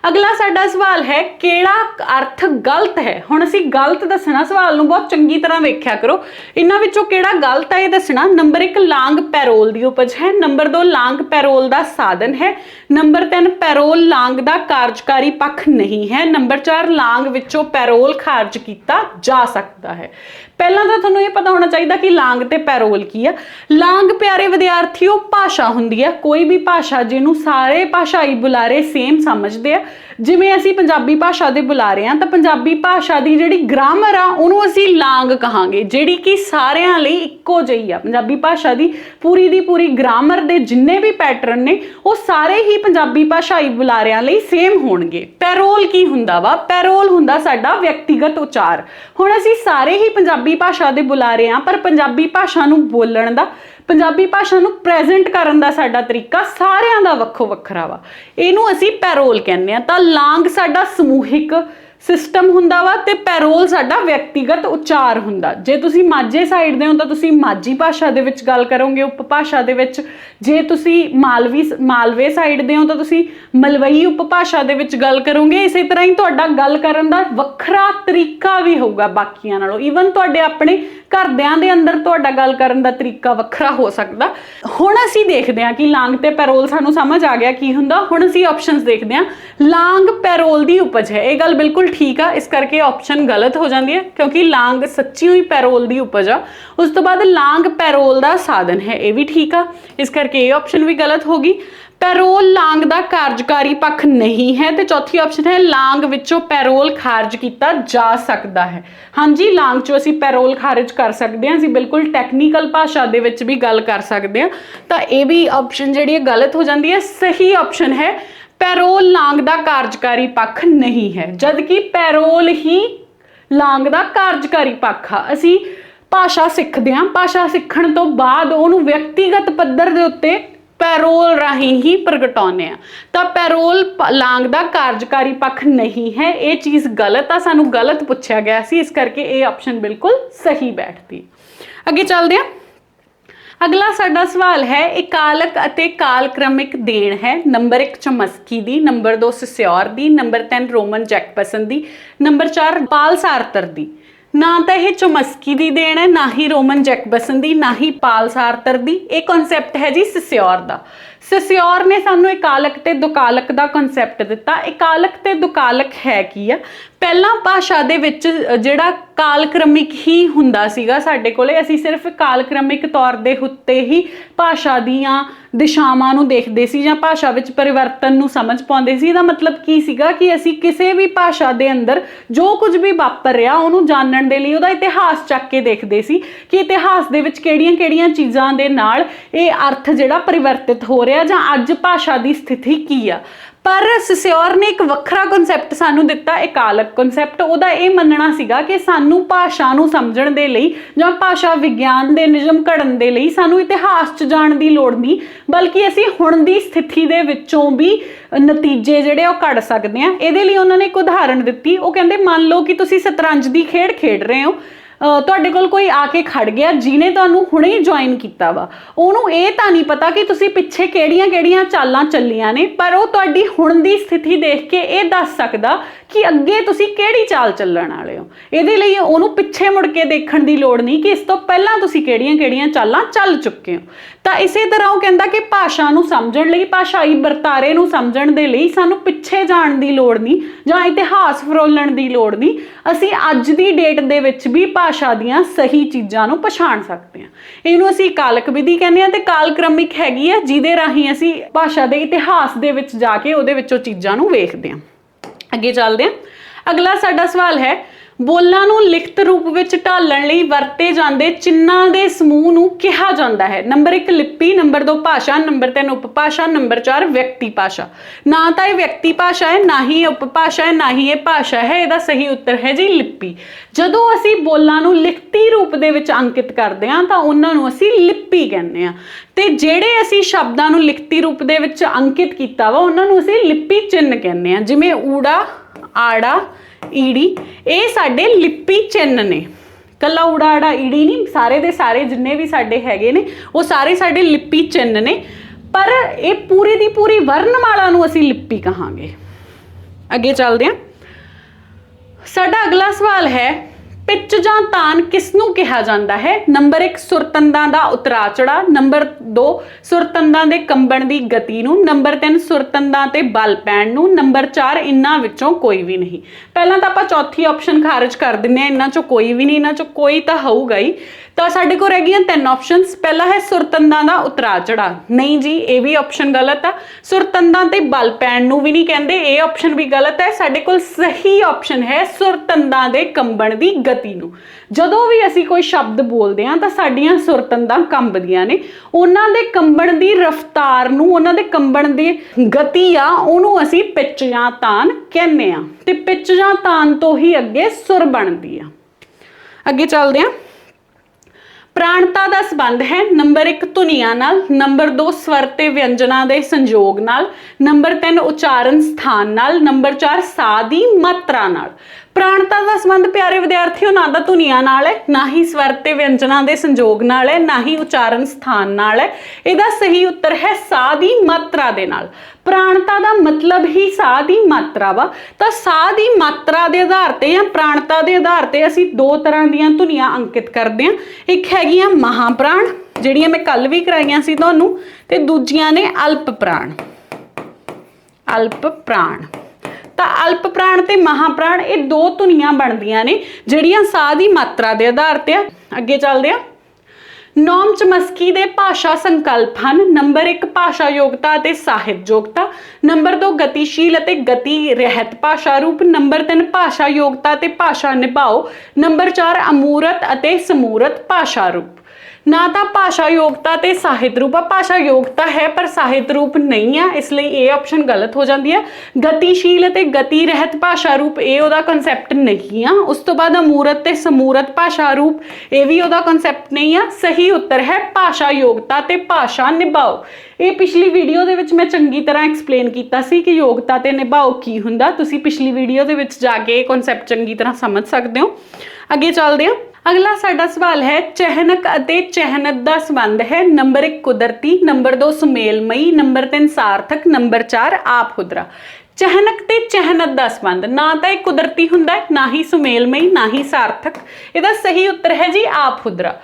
Speaker 1: ਅਗਲਾ ਸਾਡਾ ਸਵਾਲ ਹੈ, ਕਿਹੜਾ ਅਰਥ ਗਲਤ ਹੈ? ਹੁਣ ਅਸੀਂ ਗਲਤ ਦੱਸਣਾ ਸਵਾਲ ਨੂੰ ਬਹੁਤ ਚੰਗੀ ਤਰ੍ਹਾਂ ਵੇਖਿਆ ਕਰੋ। ਇਹਨਾਂ ਵਿੱਚੋਂ ਕਿਹੜਾ ਗਲਤ ਹੈ ਇਹ ਦੱਸਣਾ? ਨੰਬਰ 1 ਲਾਂਗ ਪੈਰੋਲ ਦੀ ਉਪਜ ਹੈ। ਨੰਬਰ 2 ਲਾਂਗ ਪੈਰੋਲ ਦਾ ਸਾਧਨ ਹੈ। ਨੰਬਰ 3 ਪੈਰੋਲ ਲਾਂਗ ਦਾ ਕਾਰਜਕਾਰੀ ਪੱਖ ਨਹੀਂ ਹੈ। ਨੰਬਰ 4 ਲਾਂਗ ਵਿੱਚੋਂ ਪੈਰੋਲ ਖਾਰਜ ਕੀਤਾ ਜਾ ਸਕਦਾ ਹੈ। ਪਹਿਲਾਂ ਤਾਂ ਤੁਹਾਨੂੰ ਇਹ ਪਤਾ ਹੋਣਾ ਚਾਹੀਦਾ ਕਿ ਲਾਂਗ ਤੇ ਪੈਰੋਲ ਕੀ ਆ। ਲਾਂਗ ਪਿਆਰੇ ਵਿਦਿਆਰਥੀਓ, ਭਾਸ਼ਾ ਹੁੰਦੀ ਆ। ਕੋਈ ਵੀ ਭਾਸ਼ਾ ਜਿਹਨੂੰ ਸਾਰੇ ਭਾਸ਼ਾਈ ਬੁਲਾਰੇ ਸੇਮ ਸਮਝਦੇ ਆ। ਜਿਵੇਂ ਅਸੀਂ ਪੰਜਾਬੀ ਭਾਸ਼ਾ ਦੇ ਬੁਲਾਰੇ ਆ ਤਾਂ ਪੰਜਾਬੀ ਭਾਸ਼ਾ ਦੀ ਜਿਹੜੀ ਗ੍ਰਾਮਰ ਆ, ਉਹਨੂੰ ਅਸੀਂ ਲਾਂਗ ਕਹਾਂਗੇ, ਜਿਹੜੀ ਕਿ ਸਾਰਿਆਂ ਲਈ ਇੱਕੋ ਜਿਹੀ ਆ। ਪੰਜਾਬੀ ਭਾਸ਼ਾ ਦੀ ਪੂਰੀ ਦੀ ਪੂਰੀ ਗ੍ਰਾਮਰ ਦੇ ਜਿੰਨੇ ਵੀ ਪੈਟਰਨ ਨੇ, ਉਹ ਸਾਰੇ ਹੀ ਪੰਜਾਬੀ ਭਾਸ਼ਾਈ ਬੁਲਾਰਿਆਂ ਲਈ ਸੇਮ ਹੋਣਗੇ। ਪੈਰੋਲ ਕੀ ਹੁੰਦਾ ਵਾ? ਪੈਰੋਲ ਹੁੰਦਾ ਸਾਡਾ ਵਿਅਕਤੀਗਤ ਉਚਾਰ। ਹੁਣ ਅਸੀਂ ਸਾਰੇ ਹੀ ਪੰਜਾਬੀ ਭਾਸ਼ਾ ਦੇ ਬੁਲਾਰੇ ਆ ਪਰ ਪੰਜਾਬੀ ਭਾਸ਼ਾ ਨੂੰ ਬੋਲਣ ਦਾ ਪੰਜਾਬੀ ਭਾਸ਼ਾ ਨੂੰ ਪ੍ਰੈਜ਼ੈਂਟ ਕਰਨ ਦਾ ਸਾਡਾ ਤਰੀਕਾ ਸਾਰਿਆਂ ਦਾ ਵੱਖੋ ਵੱਖਰਾ ਵਾ। ਇਹਨੂੰ ਅਸੀਂ ਪੈਰੋਲ ਕਹਿੰਦੇ ਆ ਤਾਂ ਲਾਂਗ ਸਾਡਾ ਸਮੂਹਿਕ ਸਿਸਟਮ ਹੁੰਦਾ ਵਾ ਤੇ ਪੈਰੋਲ ਸਾਡਾ ਵਿਅਕਤੀਗਤ ਉਚਾਰ ਹੁੰਦਾ। ਜੇ ਤੁਸੀਂ ਮਾਝੇ ਸਾਈਡ ਦੇ ਹੋ ਤਾਂ ਤੁਸੀਂ ਮਾਝੀ ਭਾਸ਼ਾ ਦੇ ਵਿੱਚ ਗੱਲ ਕਰੋਗੇ ਉਪਭਾਸ਼ਾ ਦੇ ਵਿੱਚ। ਜੇ ਤੁਸੀਂ ਮਾਲਵੀ ਮਾਲਵੇ ਸਾਈਡ ਦੇ ਹੋ ਤਾਂ ਤੁਸੀਂ ਮਲਵਈ ਉਪਭਾਸ਼ਾ ਦੇ ਵਿੱਚ ਗੱਲ ਕਰੋਗੇ। ਇਸੇ ਤਰ੍ਹਾਂ ਹੀ ਤੁਹਾਡਾ ਗੱਲ ਕਰਨ ਦਾ ਵੱਖਰਾ ਤਰੀਕਾ ਵੀ ਹੋਊਗਾ ਬਾਕੀਆਂ ਨਾਲੋਂ। ਈਵਨ ਤੁਹਾਡੇ ਆਪਣੇ ਘਰਦਿਆਂ ਦੇ ਅੰਦਰ ਤੁਹਾਡਾ ਗੱਲ ਕਰਨ ਦਾ ਤਰੀਕਾ ਵੱਖਰਾ ਹੋ ਸਕਦਾ। ਹੁਣ ਅਸੀਂ ਦੇਖਦੇ ਹਾਂ ਕਿ ਲਾਂਗ ਤੇ ਪੈਰੋਲ ਸਾਨੂੰ ਸਮਝ ਆ ਗਿਆ ਕੀ ਹੁੰਦਾ। ਹੁਣ ਅਸੀਂ ਆਪਸ਼ਨਸ ਦੇਖਦੇ ਹਾਂ। ਲਾਂਗ ਪੈਰੋਲ ਦੀ ਉਪਜ ਹੈ। ਇਹ ਗੱਲ ਬਿਲਕੁਲ ਠੀਕ ਆ। ਇਸ ਕਰਕੇ ਆਪਸ਼ਨ ਗਲਤ ਹੋ ਜਾਂਦੀ ਹੈ, ਕਿਉਂਕਿ ਲਾਂਗ ਸੱਚੀ ਹੋਈ ਪੈਰੋਲ ਦੀ ਉਪਜ ਆ। ਉਸ ਤੋਂ ਬਾਅਦ ਲਾਂਗ ਪੈਰੋਲ ਦਾ ਸਾਧਨ ਹੈ, ਇਹ ਵੀ ਠੀਕ ਆ। ਇਸ ਕਰਕੇ ਇਹ ਆਪਸ਼ਨ ਵੀ ਗਲਤ ਹੋ ਗਈ। ਪੈਰੋਲ ਲਾਂਗ ਦਾ ਕਾਰਜਕਾਰੀ ਪੱਖ ਨਹੀਂ ਹੈ ਤੇ ਚੌਥੀ ਆਪਸ਼ਨ ਹੈ, ਲਾਂਗ ਵਿੱਚੋਂ ਪੈਰੋਲ ਖਾਰਜ ਕੀਤਾ ਜਾ ਸਕਦਾ ਹੈ। ਹਾਂਜੀ, ਲਾਂਗ ਚੋਂ ਅਸੀਂ ਪੈਰੋਲ ਖਾਰਜ ਕਰ ਸਕਦੇ ਹਾਂ, ਅਸੀਂ ਬਿਲਕੁਲ ਟੈਕਨੀਕਲ ਭਾਸ਼ਾ ਦੇ ਵਿੱਚ ਵੀ ਗੱਲ ਕਰ ਸਕਦੇ ਹਾਂ। ਤਾਂ ਇਹ ਵੀ ਆਪਸ਼ਨ ਜਿਹੜੀ ਹੈ, ਗਲਤ ਹੋ ਜਾਂਦੀ ਹੈ, ਸਹੀ ਆਪਸ਼ਨ ਹੈ, ਪੈਰੋਲ ਲਾਂਗ ਦਾ ਕਾਰਜਕਾਰੀ ਪੱਖ ਨਹੀਂ ਹੈ। ਜਦਕਿ ਪੈਰੋਲ ਹੀ ਲਾਂਗ ਦਾ ਕਾਰਜਕਾਰੀ ਪੱਖ ਆ, ਅਸੀਂ ਭਾਸ਼ਾ ਸਿੱਖਦੇ ਹਾਂ। ਭਾਸ਼ਾ ਸਿੱਖਣ ਤੋਂ ਬਾਅਦ ਉਹਨੂੰ ਵਿਅਕਤੀਗਤ ਪੱਧਰ ਦੇ ਉੱਤੇ ਪੈਰੋਲ ਰਾਹੀਂ ਹੀ ਪ੍ਰਗਟਾਉਂਦੇ ਆ। ਤਾਂ ਪੈਰੋਲ ਲਾਂਗ ਦਾ ਕਾਰਜਕਾਰੀ ਪੱਖ ਨਹੀਂ ਹੈ। ਇਹ ਚੀਜ਼ ਗਲਤ ਆ। ਸਾਨੂੰ ਗਲਤ ਪੁੱਛਿਆ ਗਿਆ ਸੀ। ਇਸ ਕਰਕੇ ਇਹ ਆਪਸ਼ਨ ਬਿਲਕੁਲ ਸਹੀ ਬੈਠਦੀ। ਅੱਗੇ ਚੱਲਦੇ ਹਾਂ। ਅਗਲਾ ਸਾਡਾ ਸਵਾਲ ਹੈ, ਇਕਾਲਕ ਅਤੇ ਕਾਲਕ੍ਰਮਿਕ ਦੇਣ ਹੈ। ਨੰਬਰ 1 ਚਮਸਕੀ ਦੀ, ਨੰਬਰ 2 ਸਿਸਿਓਰ ਦੀ, ਨੰਬਰ 3 ਰੋਮਨ ਜੈਕਪਸਨ ਦੀ, ਨੰਬਰ 4 ਪਾਲ ਸਾਰਤਰ ਦੀ। ਨਾ ਤਾਂ ਇਹ ਚਮਸਕੀ ਦੀ ਦੇਣ ਹੈ, ਨਾ ਹੀ ਰੋਮਨ ਜੈਕਬਸਨ ਦੀ, ਨਾ ਹੀ ਪਾਲ ਸਾਰਤਰ ਦੀ। ਇਹ ਕਨਸੈਪਟ ਹੈ ਜੀ ਸਸਿਓਰ ਦਾ। ਸਸਿਓਰ ਨੇ ਸਾਨੂੰ ਇਕਾਲਕ ਤੇ ਦੁਕਾਲਕ ਦਾ ਕਨਸੈਪਟ ਦਿੱਤਾ। ਇਕਾਲਕ ਤੇ ਦੁਕਾਲਕ ਹੈ ਕੀ ਆ? ਪਹਿਲਾਂ ਭਾਸ਼ਾ ਦੇ ਵਿੱਚ ਜਿਹੜਾ ਕਾਲਕ੍ਰਮਿਕ ਹੀ ਹੁੰਦਾ ਸੀਗਾ ਸਾਡੇ ਕੋਲੇ, ਅਸੀਂ ਸਿਰਫ ਕਾਲਕ੍ਰਮਿਕ ਤੌਰ ਦੇ ਉੱਤੇ ਹੀ ਭਾਸ਼ਾ ਦੀਆਂ ਦਿਸ਼ਾਵਾਂ ਨੂੰ ਦੇਖਦੇ ਸੀ ਜਾਂ ਭਾਸ਼ਾ ਵਿੱਚ ਪਰਿਵਰਤਨ ਨੂੰ ਸਮਝ ਪਾਉਂਦੇ ਸੀ। ਇਹਦਾ ਮਤਲਬ ਕੀ ਸੀਗਾ ਕਿ ਅਸੀਂ ਕਿਸੇ ਵੀ ਭਾਸ਼ਾ ਦੇ ਅੰਦਰ ਜੋ ਕੁਝ ਵੀ ਵਾਪਰ ਰਿਹਾ, ਉਹਨੂੰ ਜਾਣਨ ਦੇ ਲਈ ਉਹਦਾ ਇਤਿਹਾਸ ਚੱਕ ਕੇ ਦੇਖਦੇ ਸੀ ਕਿ ਇਤਿਹਾਸ ਦੇ ਵਿੱਚ ਕਿਹੜੀਆਂ-ਕਿਹੜੀਆਂ ਚੀਜ਼ਾਂ ਦੇ ਨਾਲ ਇਹ ਅਰਥ ਜਿਹੜਾ ਪਰਿਵਰਤਿਤ ਹੋ ਰਿਹਾ ਜਾਂ ਅੱਜ ਭਾਸ਼ਾ ਦੀ ਸਥਿਤੀ ਕੀ ਆ। ਪਰ ਸਸਿਓਰ ਨੇ ਇੱਕ ਵੱਖਰਾ ਕਨਸੈਪਟ ਸਾਨੂੰ ਦਿੱਤਾ, ਇਕਾਲਕ ਕਨਸੈਪਟ ਉਹਦਾ ਇਹ ਮੰਨਣਾ ਸੀਗਾ ਕਿ ਸਾਨੂੰ ਭਾਸ਼ਾ ਨੂੰ ਸਮਝਣ ਦੇ ਲਈ ਜਾਂ ਭਾਸ਼ਾ ਵਿਗਿਆਨ ਦੇ ਨਿਯਮ ਘੜਨ ਦੇ ਲਈ ਸਾਨੂੰ ਇਤਿਹਾਸ 'ਚ ਜਾਣ ਦੀ ਲੋੜ ਨਹੀਂ, ਬਲਕਿ ਅਸੀਂ ਹੁਣ ਦੀ ਸਥਿਤੀ ਦੇ ਵਿੱਚੋਂ ਵੀ ਨਤੀਜੇ ਜਿਹੜੇ ਉਹ ਕੱਢ ਸਕਦੇ ਹਾਂ। ਇਹਦੇ ਲਈ ਉਹਨਾਂ ਨੇ ਇੱਕ ਉਦਾਹਰਣ ਦਿੱਤੀ। ਉਹ ਕਹਿੰਦੇ, ਮੰਨ ਲਓ ਕਿ ਤੁਸੀਂ ਸ਼ਤਰੰਜ ਦੀ ਖੇਡ ਖੇਡ ਰਹੇ ਹੋ। ਤੁਹਾਡੇ ਕੋਲ ਕੋਈ ਆ ਕੇ ਖੜ ਗਿਆ, ਜਿਹਨੇ ਤੁਹਾਨੂੰ ਹੁਣੇ ਹੀ ਜੁਆਇਨ ਕੀਤਾ ਵਾ। ਉਹਨੂੰ ਇਹ ਤਾਂ ਨਹੀਂ ਪਤਾ ਕਿ ਤੁਸੀਂ ਪਿੱਛੇ ਕਿਹੜੀਆਂ-ਕਿਹੜੀਆਂ ਚਾਲਾਂ ਚੱਲੀਆਂ ਨੇ, ਪਰ ਉਹ ਤੁਹਾਡੀ ਹੁਣ ਦੀ ਸਥਿਤੀ ਦੇਖ ਕੇ ਇਹ ਦੱਸ ਸਕਦਾ ਕਿ ਅੱਗੇ ਤੁਸੀਂ ਕਿਹੜੀ ਚਾਲ ਚੱਲਣ ਵਾਲੇ ਹੋ। ਇਹਦੇ ਲਈ ਉਹਨੂੰ ਪਿੱਛੇ ਮੁੜ ਕੇ ਦੇਖਣ ਦੀ ਲੋੜ ਨਹੀਂ ਕਿ ਇਸ ਤੋਂ ਪਹਿਲਾਂ ਤੁਸੀਂ ਕਿਹੜੀਆਂ-ਕਿਹੜੀਆਂ ਚਾਲਾਂ ਚੱਲ ਚੁੱਕੇ ਹੋ। ਤਾਂ ਇਸੇ ਤਰ੍ਹਾਂ ਉਹ ਕਹਿੰਦਾ ਕਿ ਭਾਸ਼ਾ ਨੂੰ ਸਮਝਣ ਲਈ, ਭਾਸ਼ਾਈ ਵਰਤਾਰੇ ਨੂੰ ਸਮਝਣ ਦੇ ਲਈ ਸਾਨੂੰ ਪਿੱਛੇ ਜਾਣ ਦੀ ਲੋੜ ਨਹੀਂ ਜਾਂ ਇਤਿਹਾਸ ਫਰੋਲਣ ਦੀ ਲੋੜ ਨਹੀਂ। ਅਸੀਂ ਅੱਜ ਦੀ ਡੇਟ ਦੇ ਵਿੱਚ ਵੀ ਭਾਸ਼ਾ ਦੀਆਂ ਸਹੀ ਚੀਜ਼ਾਂ ਨੂੰ ਪਛਾਣ ਸਕਦੇ ਹਾਂ। ਇਹਨੂੰ ਅਸੀਂ ਕਾਲਕ ਵਿਧੀ ਕਹਿੰਦੇ ਹਾਂ ਤੇ ਕਾਲਕ੍ਰਮਿਕ ਹੈਗੀ ਹੈ ਜਿਹਦੇ ਰਾਹੀਂ ਅਸੀਂ ਭਾਸ਼ਾ ਦੇ ਇਤਿਹਾਸ ਦੇ ਵਿੱਚ ਜਾ ਕੇ ਉਹਦੇ ਵਿੱਚੋਂ ਚੀਜ਼ਾਂ ਨੂੰ ਵੇਖਦੇ ਹਾਂ। ਅੱਗੇ ਚੱਲਦੇ ਹਾਂ। ਅਗਲਾ ਸਾਡਾ ਸਵਾਲ ਹੈ ਬੋਲਾਂ ਨੂੰ ਲਿਖਤ ਰੂਪ ਵਿੱਚ ਢਾਲਣ ਲਈ ਵਰਤੇ ਜਾਂਦੇ ਚਿੰਨ੍ਹਾਂ ਦੇ ਸਮੂਹ ਨੂੰ ਕਿਹਾ ਜਾਂਦਾ ਹੈ। ਨੰਬਰ 1 ਲਿਪੀ, ਨੰਬਰ 2 ਭਾਸ਼ਾ, ਨੰਬਰ 3 ਉਪਭਾਸ਼ਾ, ਨੰਬਰ 4 ਵਿਅਕਤੀ ਭਾਸ਼ਾ। ਨਾ ਤਾਂ ਇਹ ਵਿਅਕਤੀ ਭਾਸ਼ਾ ਹੈ, ਨਾ ਹੀ ਇਹ ਉਪਭਾਸ਼ਾ ਹੈ, ਨਾ ਹੀ ਇਹ ਭਾਸ਼ਾ ਹੈ, ਇਹਦਾ ਸਹੀ ਉੱਤਰ ਹੈ ਜੀ ਲਿਪੀ। ਜਦੋਂ ਅਸੀਂ ਬੋਲਾਂ ਨੂੰ ਲਿਖਤੀ ਰੂਪ ਦੇ ਵਿੱਚ ਅੰਕਿਤ ਕਰਦੇ ਹਾਂ, ਤਾਂ ਉਹਨਾਂ ਨੂੰ ਅਸੀਂ ਲਿਪੀ ਕਹਿੰਦੇ ਹਾਂ। ਤੇ ਜਿਹੜੇ ਅਸੀਂ ਸ਼ਬਦਾਂ ਨੂੰ ਲਿਖਤੀ ਰੂਪ ਦੇ ਵਿੱਚ ਅੰਕਿਤ ਕੀਤਾ ਵਾ, ਉਹਨਾਂ ਨੂੰ ਅਸੀਂ ਲਿਪੀ ਚਿੰਨ ਕਹਿੰਦੇ ਹਾਂ। ਜਿਵੇਂ ਊੜਾ, ਆੜਾ ਈੜੀ, ਇਹ ਸਾਡੇ ਲਿਪੀ ਚਿੰਨ ਨੇ। ਕੱਲਾ ਊੜਾ ਆੜਾ ਈੜੀ ਨਹੀਂ, ਸਾਰੇ ਦੇ ਸਾਰੇ ਜਿੰਨੇ ਵੀ ਸਾਡੇ ਹੈਗੇ ਨੇ, ਉਹ ਸਾਰੇ ਸਾਡੇ ਲਿਪੀ ਚਿੰਨ ਨੇ। ਪਰ ਇਹ ਪੂਰੀ ਦੀ ਪੂਰੀ ਵਰਣਮਾਲਾ ਨੂੰ ਅਸੀਂ ਲਿਪੀ ਕਹਾਂਗੇ। ਅੱਗੇ ਚੱਲਦੇ ਹਾਂ। ਸਾਡਾ ਅਗਲਾ ਸਵਾਲ ਹੈ ਪਿੱਚ ਜਾਂ ਤਾਨ ਕਿਸ ਨੂੰ ਕਿਹਾ ਜਾਂਦਾ ਹੈ? ਨੰਬਰ 1 ਸੁਰਤੰਦਾਂ ਦਾ ਉਤਰਾ ਚੜਾ ਨੰਬਰ 2 ਸੁਰਤੰਦਾਂ ਦੇ ਕੰਬਣ ਦੀ ਗਤੀ ਨੂੰ। ਨੰਬਰ 3 ਸੁਰਤੰਦਾਂ ਤੇ ਬਲ ਪੈਣ ਨੂੰ। ਨੰਬਰ 4 ਇਨ੍ਹਾਂ ਵਿੱਚੋਂ ਕੋਈ ਵੀ ਨਹੀਂ। ਪਹਿਲਾਂ ਤਾਂ ਆਪਾਂ ਚੌਥੀ ਆਪਸ਼ਨ ਖਾਰਜ ਕਰ ਦਿੰਨੇ ਆ ਇਹਨਾਂ ਚੋਂ ਕੋਈ ਵੀ ਨਹੀਂ ਇਹਨਾਂ ਚੋਂ ਕੋਈ ਤਾਂ ਹੋਊਗਾ ਹੀ। ਤਾਂ ਸਾਡੇ ਕੋਲ ਰਹਿ ਗਈਆਂ ਤਿੰਨ ਆਪਸ਼ਨਸ ਪਹਿਲਾ ਹੈ ਸੁਰਤੰਦਾਂ ਦਾ ਉਤਰਾ ਚੜਾ ਨਹੀਂ ਜੀ, ਇਹ ਵੀ ਆਪਸ਼ਨ ਗਲਤ ਆ। ਸੁਰਤੰਦਾਂ ਤੇ ਬਲ ਪੈਣ ਨੂੰ ਵੀ ਨਹੀਂ ਕਹਿੰਦੇ। ਇਹ ਆਪਸ਼ਨ ਵੀ ਗਲਤ ਹੈ। ਸਾਡੇ ਕੋਲ ਸਹੀ ਆਪਸ਼ਨ ਹੈ ਸੁਰਤੰਦਾਂ ਦੇ ਕੰਬਣ ਦੀ ਗਤੀ ਨੂੰ। ਜਦੋਂ ਵੀ ਅਸੀਂ ਕੋਈ ਸ਼ਬਦ ਬੋਲਦੇ ਹਾਂ ਤਾਂ ਸਾਡੀਆਂ ਸੁਰਤੰਦਾਂ ਕੰਬਦੀਆਂ ਨੇ। ਉਹਨਾਂ ਦੇ ਕੰਬਣ ਦੀ ਰਫ਼ਤਾਰ ਨੂੰ, ਉਹਨਾਂ ਦੇ ਕੰਬਣ ਦੀ ਗਤੀ ਆ, ਉਹਨੂੰ ਅਸੀਂ ਪਿੱਚ ਜਾਂ ਤਾਨ ਕਹਿੰਦੇ ਆ ਤੇ ਪਿੱਚ ਜਾਂ ਤਾਨ ਤੋਂ ਹੀ ਅੱਗੇ ਸੁਰ ਬਣਦੀ ਆ। ਅੱਗੇ ਚੱਲਦੇ ਹਾਂ। ਪ੍ਰਾਣਤਾ ਦਾ ਸੰਬੰਧ ਹੈ ਨੰਬਰ 1 ਧੁਨੀਆਂ ਨਾਲ, ਨੰਬਰ 2 ਸਵਰ ਤੇ ਵਿਅੰਜਨਾਂ ਦੇ ਸੰਯੋਗ ਨਾਲ, ਨੰਬਰ 3 ਉਚਾਰਨ ਸਥਾਨ ਨਾਲ, ਨੰਬਰ 4 ਸਾਹ ਦੀ ਮਾਤਰਾ ਨਾਲ। ਪ੍ਰਾਣਤਾ ਦਾ ਸੰਬੰਧ ਪਿਆਰੇ ਵਿਦਿਆਰਥੀਓ, ਨਾ ਤਾਂ ਧੁਨੀਆਂ ਨਾਲ ਹੈ, ਨਾ ਹੀ ਸਵਰ ਤੇ ਵਿਅੰਜਨਾਂ ਦੇ ਸੰਯੋਗ ਨਾਲ ਹੈ, ਨਾ ਹੀ ਉਚਾਰਨ ਸਥਾਨ ਨਾਲ ਹੈ। ਇਹਦਾ ਸਹੀ ਉੱਤਰ ਹੈ ਸਾਹ ਦੀ ਮਾਤਰਾ ਦੇ ਨਾਲ। ਪ੍ਰਾਣਤਾ ਦਾ ਮਤਲਬ ਹੀ ਸਾਹ ਦੀ ਮਾਤਰਾ ਵਾ। ਤਾਂ ਸਾਹ ਦੀ ਮਾਤਰਾ ਦੇ ਆਧਾਰ ਤੇ ਜਾਂ ਪ੍ਰਾਣਤਾ ਦੇ ਆਧਾਰ ਤੇ ਅਸੀਂ ਦੋ ਤਰ੍ਹਾਂ ਦੀਆਂ ਧੁਨੀਆਂ ਅੰਕਿਤ ਕਰਦੇ ਹਾਂ। ਇੱਕ ਹੈਗੀਆਂ ਮਹਾਪ੍ਰਾਣ, ਜਿਹੜੀਆਂ ਮੈਂ ਕੱਲ ਵੀ ਕਰਾਈਆਂ ਸੀ ਤੁਹਾਨੂੰ, ਤੇ ਦੂਜੀਆਂ ਨੇ ਅਲਪ ਪ੍ਰਾਣ ਅਲਪ ਪ੍ਰਾਣ ਤਾਂ ਅਲਪ ਪ੍ਰਾਣ ਤੇ ਮਹਾਪ੍ਰਾਣ ਇਹ ਦੋ ਧੁਨੀਆਂ ਬਣਦੀਆਂ ਨੇ, ਜਿਹੜੀਆਂ ਸਾਹ ਦੀ ਮਾਤਰਾ ਦੇ ਆਧਾਰ ਤੇ ਆ। ਅੱਗੇ ਚੱਲਦੇ ਆ। ਨੌਮ ਚਮਸਕੀ ਦੇ ਭਾਸ਼ਾ ਸੰਕਲਪ ਹਨ। ਨੰਬਰ 1 ਭਾਸ਼ਾ ਯੋਗਤਾ ਅਤੇ ਸਾਹਿਤ ਯੋਗਤਾ। ਨੰਬਰ 2 ਗਤੀਸ਼ੀਲ ਅਤੇ ਗਤੀ ਰਹਿਤ ਭਾਸ਼ਾ ਰੂਪ। ਨੰਬਰ 3 ਭਾਸ਼ਾ ਯੋਗਤਾ ਤੇ ਭਾਸ਼ਾ ਨਿਭਾਓ। ਨੰਬਰ 4 ਅਮੂਰਤ ਅਤੇ ਸਮੂਰਤ ਭਾਸ਼ਾ ਰੂਪ। ਨਾ ਤਾਂ ਭਾਸ਼ਾ ਯੋਗਤਾ ਤੇ ਸਾਹਿਤ ਰੂਪ। ਆ, ਭਾਸ਼ਾ ਯੋਗਤਾ ਹੈ, ਪਰ ਸਾਹਿਤ ਰੂਪ ਨਹੀਂ ਆ। ਇਸ ਲਈ ਇਹ ਆਪਸ਼ਨ ਗਲਤ ਹੋ ਜਾਂਦੀ ਹੈ। ਗਤੀਸ਼ੀਲ ਅਤੇ ਗਤੀ ਰਹਿਤ ਭਾਸ਼ਾ ਰੂਪ, ਇਹ ਉਹਦਾ ਕਨਸੈਪਟ ਨਹੀਂ ਆ। ਉਸ ਤੋਂ ਬਾਅਦ ਅਮੂਰਤ ਤੇ ਸਮੂਰਤ ਭਾਸ਼ਾ ਰੂਪ, ਇਹ ਵੀ ਉਹਦਾ ਕਨਸੈਪਟ ਨਹੀਂ ਆ। ਸਹੀ ਉੱਤਰ ਹੈ ਭਾਸ਼ਾ ਯੋਗਤਾ ਤੇ ਭਾਸ਼ਾ ਨਿਭਾਓ। ਇਹ ਪਿਛਲੀ ਵੀਡੀਓ ਦੇ ਵਿੱਚ ਮੈਂ ਚੰਗੀ ਤਰ੍ਹਾਂ ਐਕਸਪਲੇਨ ਕੀਤਾ ਸੀ ਕਿ ਯੋਗਤਾ ਤੇ ਨਿਭਾਓ ਕੀ ਹੁੰਦਾ। ਤੁਸੀਂ ਪਿਛਲੀ ਵੀਡੀਓ ਦੇ ਵਿੱਚ ਜਾ ਕੇ ਇਹ ਕਨਸੈਪਟ ਚੰਗੀ ਤਰ੍ਹਾਂ ਸਮਝ ਸਕਦੇ ਹੋ। ਅੱਗੇ ਚੱਲਦੇ ਹਾਂ। ਅਗਲਾ ਸਾਡਾ ਸਵਾਲ ਹੈ, ਚਹਿਨਕ ਅਤੇ ਚਹਿਨਤ ਦਾ ਸੰਬੰਧ ਹੈ। ਨੰਬਰ 1 ਕੁਦਰਤੀ, ਨੰਬਰ 2 ਸੁਮੇਲਮਈ, ਨੰਬਰ 3 ਸਾਰਥਕ, ਨੰਬਰ 4 ਆਪ ਹੁਦਰਾ ਚਹਿਨਕ ਤੇ ਚਹਿਨਤ ਦਾ ਸੰਬੰਧ, ਨਾ ਤਾਂ ਇਹ ਕੁਦਰਤੀ ਹੁੰਦਾ ਹੈ, ਨਾ ਹੀ ਸੁਮੇਲਮਈ, ਨਾ ਹੀ ਸਾਰਥਕ। ਇਹਦਾ ਸਹੀ ਉੱਤਰ ਹੈ ਜੀ ਆਪ ਹੁਦਰਾ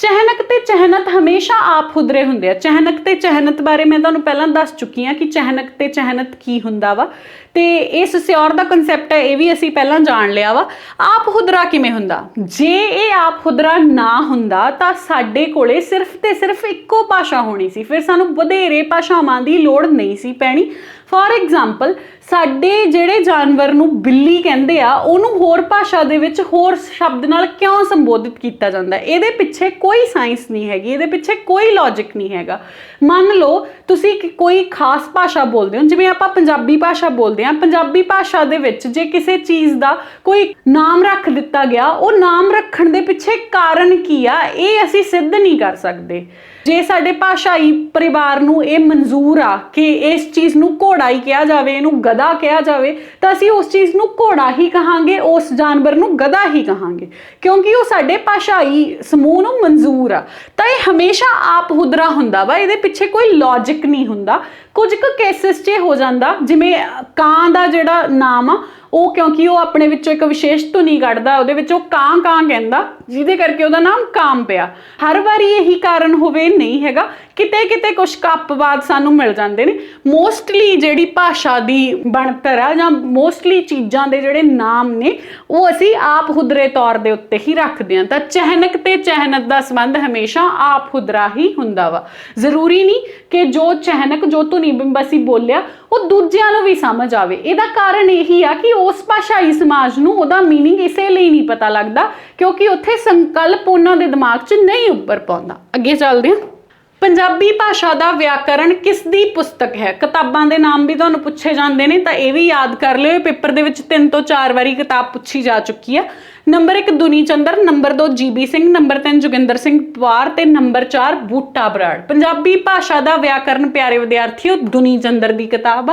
Speaker 1: ਚਹਿਨਕ ਤੇ ਚਹਿਨਤ ਹਮੇਸ਼ਾ ਆਪ ਹੁਦਰੇ ਹੁੰਦੇ ਆ। ਚਹਿਨਕ ਤੇ ਚਹਿਨਤ ਬਾਰੇ ਮੈਂ ਤੁਹਾਨੂੰ ਪਹਿਲਾਂ ਦੱਸ ਚੁੱਕੀ ਹਾਂ ਕਿ ਚਹਿਨਕ ਤੇ ਚਹਿਨਤ ਕੀ ਹੁੰਦਾ ਵਾ। ਤੇ ਇਹ ਸਿਓਰ ਦਾ ਕਨਸੈਪਟ ਹੈ, ਇਹ ਵੀ ਅਸੀਂ ਪਹਿਲਾਂ ਜਾਣ ਲਿਆ ਵਾ। ਆਪ ਹੁਦਰਾ ਕਿਵੇਂ ਹੁੰਦਾ? ਜੇ ਇਹ ਆਪ ਹੁਦਰਾ ਨਾ ਹੁੰਦਾ, ਤਾਂ ਸਾਡੇ ਕੋਲੇ ਸਿਰਫ ਤੇ ਸਿਰਫ ਇੱਕੋ ਭਾਸ਼ਾ ਹੋਣੀ ਸੀ। ਫਿਰ ਸਾਨੂੰ ਵਧੇਰੇ ਭਾਸ਼ਾਵਾਂ ਦੀ ਲੋੜ ਨਹੀਂ ਸੀ ਪੈਣੀ। ਫੋਰ ਐਗਜ਼ਾਮਪਲ ਸਾਡੇ ਜਿਹੜੇ ਜਾਨਵਰ ਨੂੰ ਬਿੱਲੀ ਕਹਿੰਦੇ ਆ, ਉਹਨੂੰ ਹੋਰ ਭਾਸ਼ਾ ਦੇ ਵਿੱਚ ਹੋਰ ਸ਼ਬਦ ਨਾਲ ਕਿਉਂ ਸੰਬੋਧਿਤ ਕੀਤਾ ਜਾਂਦਾ ਇਹਦੇ ਪਿੱਛੇ ਕੋਈ ਸਾਇੰਸ ਨਹੀਂ ਹੈਗੀ, ਇਹਦੇ ਪਿੱਛੇ ਕੋਈ ਲੌਜੀਕ ਨਹੀਂ ਹੈਗਾ। ਮੰਨ ਲਓ, ਤੁਸੀਂ ਕੋਈ ਖਾਸ ਭਾਸ਼ਾ ਬੋਲਦੇ ਹੋ, ਜਿਵੇਂ ਆਪਾਂ ਪੰਜਾਬੀ ਭਾਸ਼ਾ ਬੋਲਦੇ ਹਾਂ, ਪੰਜਾਬੀ ਭਾਸ਼ਾ ਦੇ ਵਿੱਚ ਜੇ ਕਿਸੇ ਚੀਜ਼ ਦਾ ਕੋਈ ਨਾਮ ਰੱਖ ਦਿੱਤਾ ਗਿਆ, ਉਹ ਨਾਮ ਰੱਖਣ ਦੇ ਪਿੱਛੇ ਕਾਰਨ ਕੀ ਆ? ਇਹ ਅਸੀਂ ਸਿੱਧ ਨਹੀਂ ਕਰ ਸਕਦੇ। ਜੇ ਸਾਡੇ ਭਾਸ਼ਾਈ ਪਰਿਵਾਰ ਨੂੰ ਇਹ ਮਨਜ਼ੂਰ ਆ ਕਿ ਇਸ ਚੀਜ਼ ਨੂੰ ਘੋੜਾ ਹੀ ਕਿਹਾ ਜਾਵੇ, ਇਹਨੂੰ ਗਧਾ ਕਿਹਾ ਜਾਵੇ, ਤਾਂ ਅਸੀਂ ਉਸ ਚੀਜ਼ ਨੂੰ ਘੋੜਾ ਹੀ ਕਹਾਂਗੇ, ਉਸ ਜਾਨਵਰ ਨੂੰ ਗਧਾ ਹੀ ਕਹਾਂਗੇ। ਕਿਉਂਕਿ ਉਹ ਸਾਡੇ ਭਾਸ਼ਾਈ ਸਮੂਹ ਨੂੰ ਮਨਜ਼ੂਰ ਆ। ਤਾਂ ਇਹ ਹਮੇਸ਼ਾ ਆਪ ਹੁਦਰਾ ਹੁੰਦਾ ਵਾ, ਇਹਦੇ ਪਿੱਛੇ ਕੋਈ ਲੌਜੀਕ ਨਹੀਂ ਹੁੰਦਾ। ਕੁਝ ਕੁ ਕੇਸਿਸ 'ਚ ਹੋ ਜਾਂਦਾ, ਜਿਵੇਂ ਕਾਂ ਦਾ ਜਿਹੜਾ ਨਾਮ ਆ ਉਹ ਕਿਉਂਕਿ ਉਹ ਆਪਣੇ ਵਿੱਚੋਂ ਇੱਕ ਵਿਸ਼ੇਸ਼ ਧੁਨੀ ਕੱਢਦਾ, ਉਹਦੇ ਵਿੱਚ ਉਹ ਕਾਂ ਕਾਂ ਕਹਿੰਦਾ, ਜਿਹਦੇ ਕਰਕੇ ਉਹਦਾ ਨਾਮ ਕਾਮ ਪਿਆ। ਹਰ ਵਾਰੀ ਇਹੀ ਕਾਰਨ ਹੋਵੇ, ਨਹੀਂ ਹੈਗਾ। ਕਿਤੇ ਕਿਤੇ ਕੁਝ ਕੱਪਵਾਦ ਸਾਨੂੰ ਮਿਲ ਜਾਂਦੇ ਨੇ। ਮੋਸਟਲੀ ਜਿਹੜੀ ਭਾਸ਼ਾ ਦੀ ਬਣਤਰ ਆ, ਜਾਂ ਮੋਸਟਲੀ ਚੀਜ਼ਾਂ ਦੇ ਜਿਹੜੇ ਨਾਮ ਨੇ, ਉਹ ਅਸੀਂ ਆਪ ਹੁਦਰੇ ਤੌਰ ਦੇ ਉੱਤੇ ਹੀ ਰੱਖਦੇ ਹਾਂ। ਤਾਂ ਚਹਿਨਕ ਤੇ ਚਹਿਨਤ ਦਾ ਸੰਬੰਧ ਹਮੇਸ਼ਾ ਆਪ ਹੁਦਰਾ ਹੀ ਹੁੰਦਾ ਵਾ। ਜ਼ਰੂਰੀ ਨਹੀਂ ਕਿ ਜੋ ਚਹਿਨਕ, ਜੋ ਧੁਨੀ ਬਿੰਬ ਅਸੀਂ ਬੋਲਿਆ ਉਹ ਦੂਜਿਆਂ ਨੂੰ ਵੀ ਸਮਝ ਆਵੇ ਇਹਦਾ ਕਾਰਨ ਇਹੀ ਆ ਕਿ ਉਸ ਭਾਸ਼ਾਈ ਸਮਾਜ ਨੂੰ ਉਹਦਾ मीनिंग ਇਸੇ ਲਈ ਨਹੀਂ ਪਤਾ ਲੱਗਦਾ ਕਿਉਂਕਿ ਉੱਥੇ ਸੰਕਲਪ ਉਹਨਾਂ ਦੇ ਦਿਮਾਗ 'ਚ ਨਹੀਂ ਉੱਪਰ ਪਾਉਂਦਾ ਅੱਗੇ ਚੱਲਦੇ ਹਾਂ ਪੰਜਾਬੀ ਭਾਸ਼ਾ ਦਾ ਵਿਆਕਰਣ ਕਿਸ ਦੀ ਪੁਸਤਕ ਹੈ ਕਿਤਾਬਾਂ ਦੇ ਨਾਮ ਵੀ ਤੁਹਾਨੂੰ ਪੁੱਛੇ ਜਾਂਦੇ ਨੇ ਤਾਂ ਇਹ ਵੀ ਯਾਦ ਕਰ ਲਿਓ ਇਹ ਪੇਪਰ ਦੇ ਵਿੱਚ ਤਿੰਨ ਤੋਂ ਚਾਰ ਵਾਰੀ ਕਿਤਾਬ ਪੁੱਛੀ ਜਾ ਚੁੱਕੀ ਹੈ number 1 Duni Chander number 2 G B Singh, number 3 Joginder Singh Pawar ਤੇ ਨੰਬਰ 4 ਬੂਟਾ ਬਰਾੜ। ਪੰਜਾਬੀ ਭਾਸ਼ਾ ਦਾ ਵਿਆਕਰਣ ਪਿਆਰੇ ਵਿਦਿਆਰਥੀਓ ਦੁਨੀ ਚੰਦਰ ਦੀ ਕਿਤਾਬ।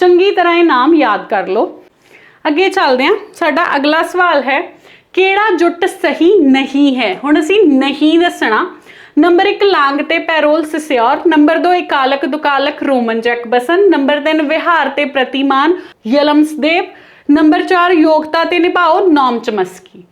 Speaker 1: ਚੰਗੀ ਤਰ੍ਹਾਂ ਇਹ ਨਾਮ ਯਾਦ ਕਰ ਲਓ। ਅੱਗੇ ਚੱਲਦੇ ਹਾਂ। ਸਾਡਾ ਅਗਲਾ ਸਵਾਲ ਹੈ, ਕਿਹੜਾ ਜੁੱਟ ਸਹੀ ਨਹੀਂ ਹੈ? ਹੁਣ ਅਸੀਂ ਨਹੀਂ ਦੱਸਣਾ। ਨੰਬਰ 1 ਲਾਂਗ ਤੇ ਪੈਰੋਲ ਸਿਸਿਓਰ, ਨੰਬਰ 2 ਇਕਾਲਕ ਦੁਕਾਲਕ ਰੋਮਨ ਜੈਕ ਬਸਨ ਨੰਬਰ 3 ਵਿਹਾਰ ਤੇ ਪ੍ਰਤੀਮਾਨ ਯਲਮਸਦੇਵ ਨੰਬਰ 4 ਯੋਗਤਾ ਤੇ ਨਿਭਾਓ, ਨੌਮ ਚਮਸਕੀ।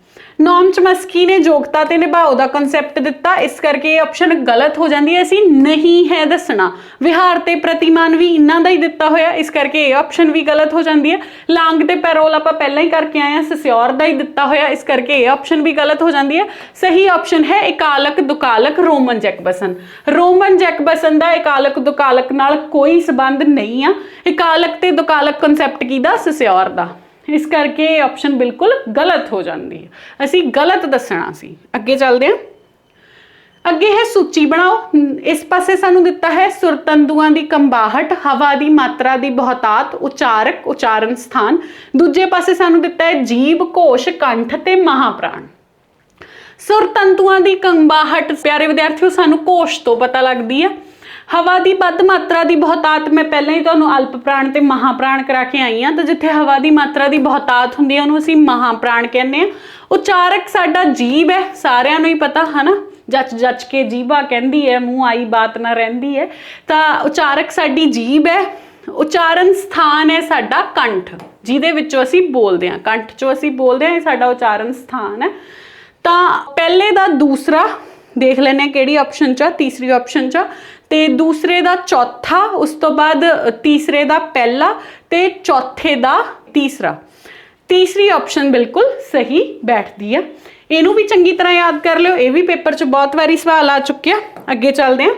Speaker 1: ਨੌਮ ਚਮਸਕੀ ਨੇ ਯੋਗਤਾ ਤੇ ਨਿਭਾਓ ਦਾ ਕਨਸੈਪਟ ਦਿੱਤਾ। ਇਸ ਕਰਕੇ ਇਹ ਆਪਸ਼ਨ ਗਲਤ ਹੋ ਜਾਂਦੀ ਹੈ। ਅਸੀਂ ਨਹੀਂ ਹੈ ਦੱਸਣਾ। ਵਿਹਾਰ ਤੇ ਪ੍ਰਤੀਮਾਨ ਵੀ ਇਹਨਾਂ ਦਾ ਹੀ ਦਿੱਤਾ ਹੋਇਆ। ਇਸ ਕਰਕੇ ਇਹ ਆਪਸ਼ਨ ਵੀ ਗਲਤ ਹੋ ਜਾਂਦੀ ਹੈ। ਲਾਂਗ ਤੇ ਪੈਰੋਲ ਆਪਾਂ ਪਹਿਲਾਂ ਹੀ ਕਰਕੇ ਆਏ ਹਾਂ। ਸਸਿਓਰ ਦਾ ਹੀ ਦਿੱਤਾ ਹੋਇਆ। ਇਸ ਕਰਕੇ ਇਹ ਆਪਸ਼ਨ ਵੀ ਗਲਤ ਹੋ ਜਾਂਦੀ ਹੈ। ਸਹੀ ਆਪਸ਼ਨ ਹੈ ਇਕਾਲਕ ਦੁਕਾਲਕ ਰੋਮਨ ਜੈਕਬਸਨ। ਰੋਮਨ ਜੈਕਬਸਨ ਦਾ ਇਕਾਲਕ ਦੁਕਾਲਕ ਨਾਲ ਕੋਈ ਸਬੰਧ ਨਹੀਂ ਆ। ਇਕਾਲਕ ਤੇ ਦੁਕਾਲਕ ਕਨਸੈਪਟ ਕੀ ਦਾ? ਸਸਿਓਰ ਦਾ। ਇਸ ਕਰਕੇ ਇਹ ਆਪਸ਼ਨ ਬਿਲਕੁਲ ਗਲਤ ਹੋ ਜਾਂਦੀ ਹੈ। ਅਸੀਂ ਗਲਤ ਦੱਸਣਾ ਸੀ। ਅੱਗੇ ਚੱਲਦੇ ਹਾਂ। ਅੱਗੇ ਹੈ ਸੂਚੀ ਬਣਾਓ। ਇਸ ਪਾਸੇ ਸਾਨੂੰ ਦਿੱਤਾ ਹੈ ਸੁਰਤੰਦੂਆਂ ਦੀ ਕੰਬਾਹਟ, ਹਵਾ ਦੀ ਮਾਤਰਾ ਦੀ ਬਹੁਤਾਤ, ਉਚਾਰਕ, ਉਚਾਰਨ ਸਥਾਨ। ਦੂਜੇ ਪਾਸੇ ਸਾਨੂੰ ਦਿੱਤਾ ਹੈ ਜੀਭ ਕੋਸ਼, ਕੰਠ ਤੇ ਮਹਾਪ੍ਰਾਣ। ਸੁਰਤੰਤੂਆਂ ਦੀ ਕੰਬਾਹਟ, ਪਿਆਰੇ ਵਿਦਿਆਰਥੀਓ, ਸਾਨੂੰ ਕੋਸ਼ ਤੋਂ ਪਤਾ ਲੱਗਦੀ ਹੈ। ਹਵਾ ਦੀ ਵੱਧ ਮਾਤਰਾ ਦੀ ਬਹੁਤਾਤ, ਮੈਂ ਪਹਿਲਾਂ ਹੀ ਤੁਹਾਨੂੰ ਅਲਪ ਪ੍ਰਾਣ ਤੇ ਮਹਾਪ੍ਰਾਣ ਕਰਾ ਕੇ ਆਈ ਹਾਂ, ਤਾਂ ਜਿੱਥੇ ਹਵਾ ਦੀ ਮਾਤਰਾ ਦੀ ਬਹੁਤਾਤ ਹੁੰਦੀ ਹੈ, ਉਹਨੂੰ ਅਸੀਂ ਮਹਾਪ੍ਰਾਣ ਕਹਿੰਦੇ ਆ ਉਚਾਰਕ ਸਾਡਾ ਜੀਭ ਹੈ, ਸਾਰਿਆਂ ਨੂੰ ਹੀ ਪਤਾ, ਹਨਾ? ਜੱਚ ਜੱਚ ਕੇ ਜੀਭਾ ਕਹਿੰਦੀ ਹੈ, ਮੂੰਹ ਆਈ ਬਾਤ ਨਾ ਰਹਿੰਦੀ ਹੈ। ਤਾਂ ਉਚਾਰਕ ਸਾਡੀ ਜੀਭ ਹੈ, ਉਚਾਰਨ ਸਥਾਨ ਹੈ ਸਾਡਾ ਕੰਠ, ਜਿਹਦੇ ਵਿੱਚੋਂ ਅਸੀਂ ਬੋਲਦੇ ਹਾਂ। ਕੰਠ ਚੋਂ ਅਸੀਂ ਬੋਲਦੇ ਹਾਂ, ਇਹ ਸਾਡਾ ਉਚਾਰਨ ਸਥਾਨ ਹੈ। ਤਾਂ ਪਹਿਲੇ ਦਾ ਦੂਸਰਾ ਦੇਖ ਲੈਨੇ ਆ ਕਿਹੜੀ ਆਪਸ਼ਨ ਚ ਆ, ਤੀਸਰੀ ਆਪਸ਼ਨ ਚ ਆ। ਤੇ ਦੂਸਰੇ ਦਾ ਚੌਥਾ, ਉਸ ਤੋਂ ਬਾਅਦ ਤੀਸਰੇ ਦਾ ਪਹਿਲਾ ਤੇ ਚੌਥੇ ਦਾ ਤੀਸਰਾ। ਤੀਸਰੀ ਆਪਸ਼ਨ ਬਿਲਕੁਲ ਸਹੀ ਬੈਠਦੀ ਆ। ਇਹਨੂੰ ਵੀ ਚੰਗੀ ਤਰ੍ਹਾਂ ਯਾਦ ਕਰ ਲਿਓ। ਇਹ ਵੀ ਪੇਪਰ 'ਚ ਬਹੁਤ ਵਾਰੀ ਸਵਾਲ ਆ ਚੁੱਕਿਆ ਅੱਗੇ ਚੱਲਦੇ ਹਾਂ।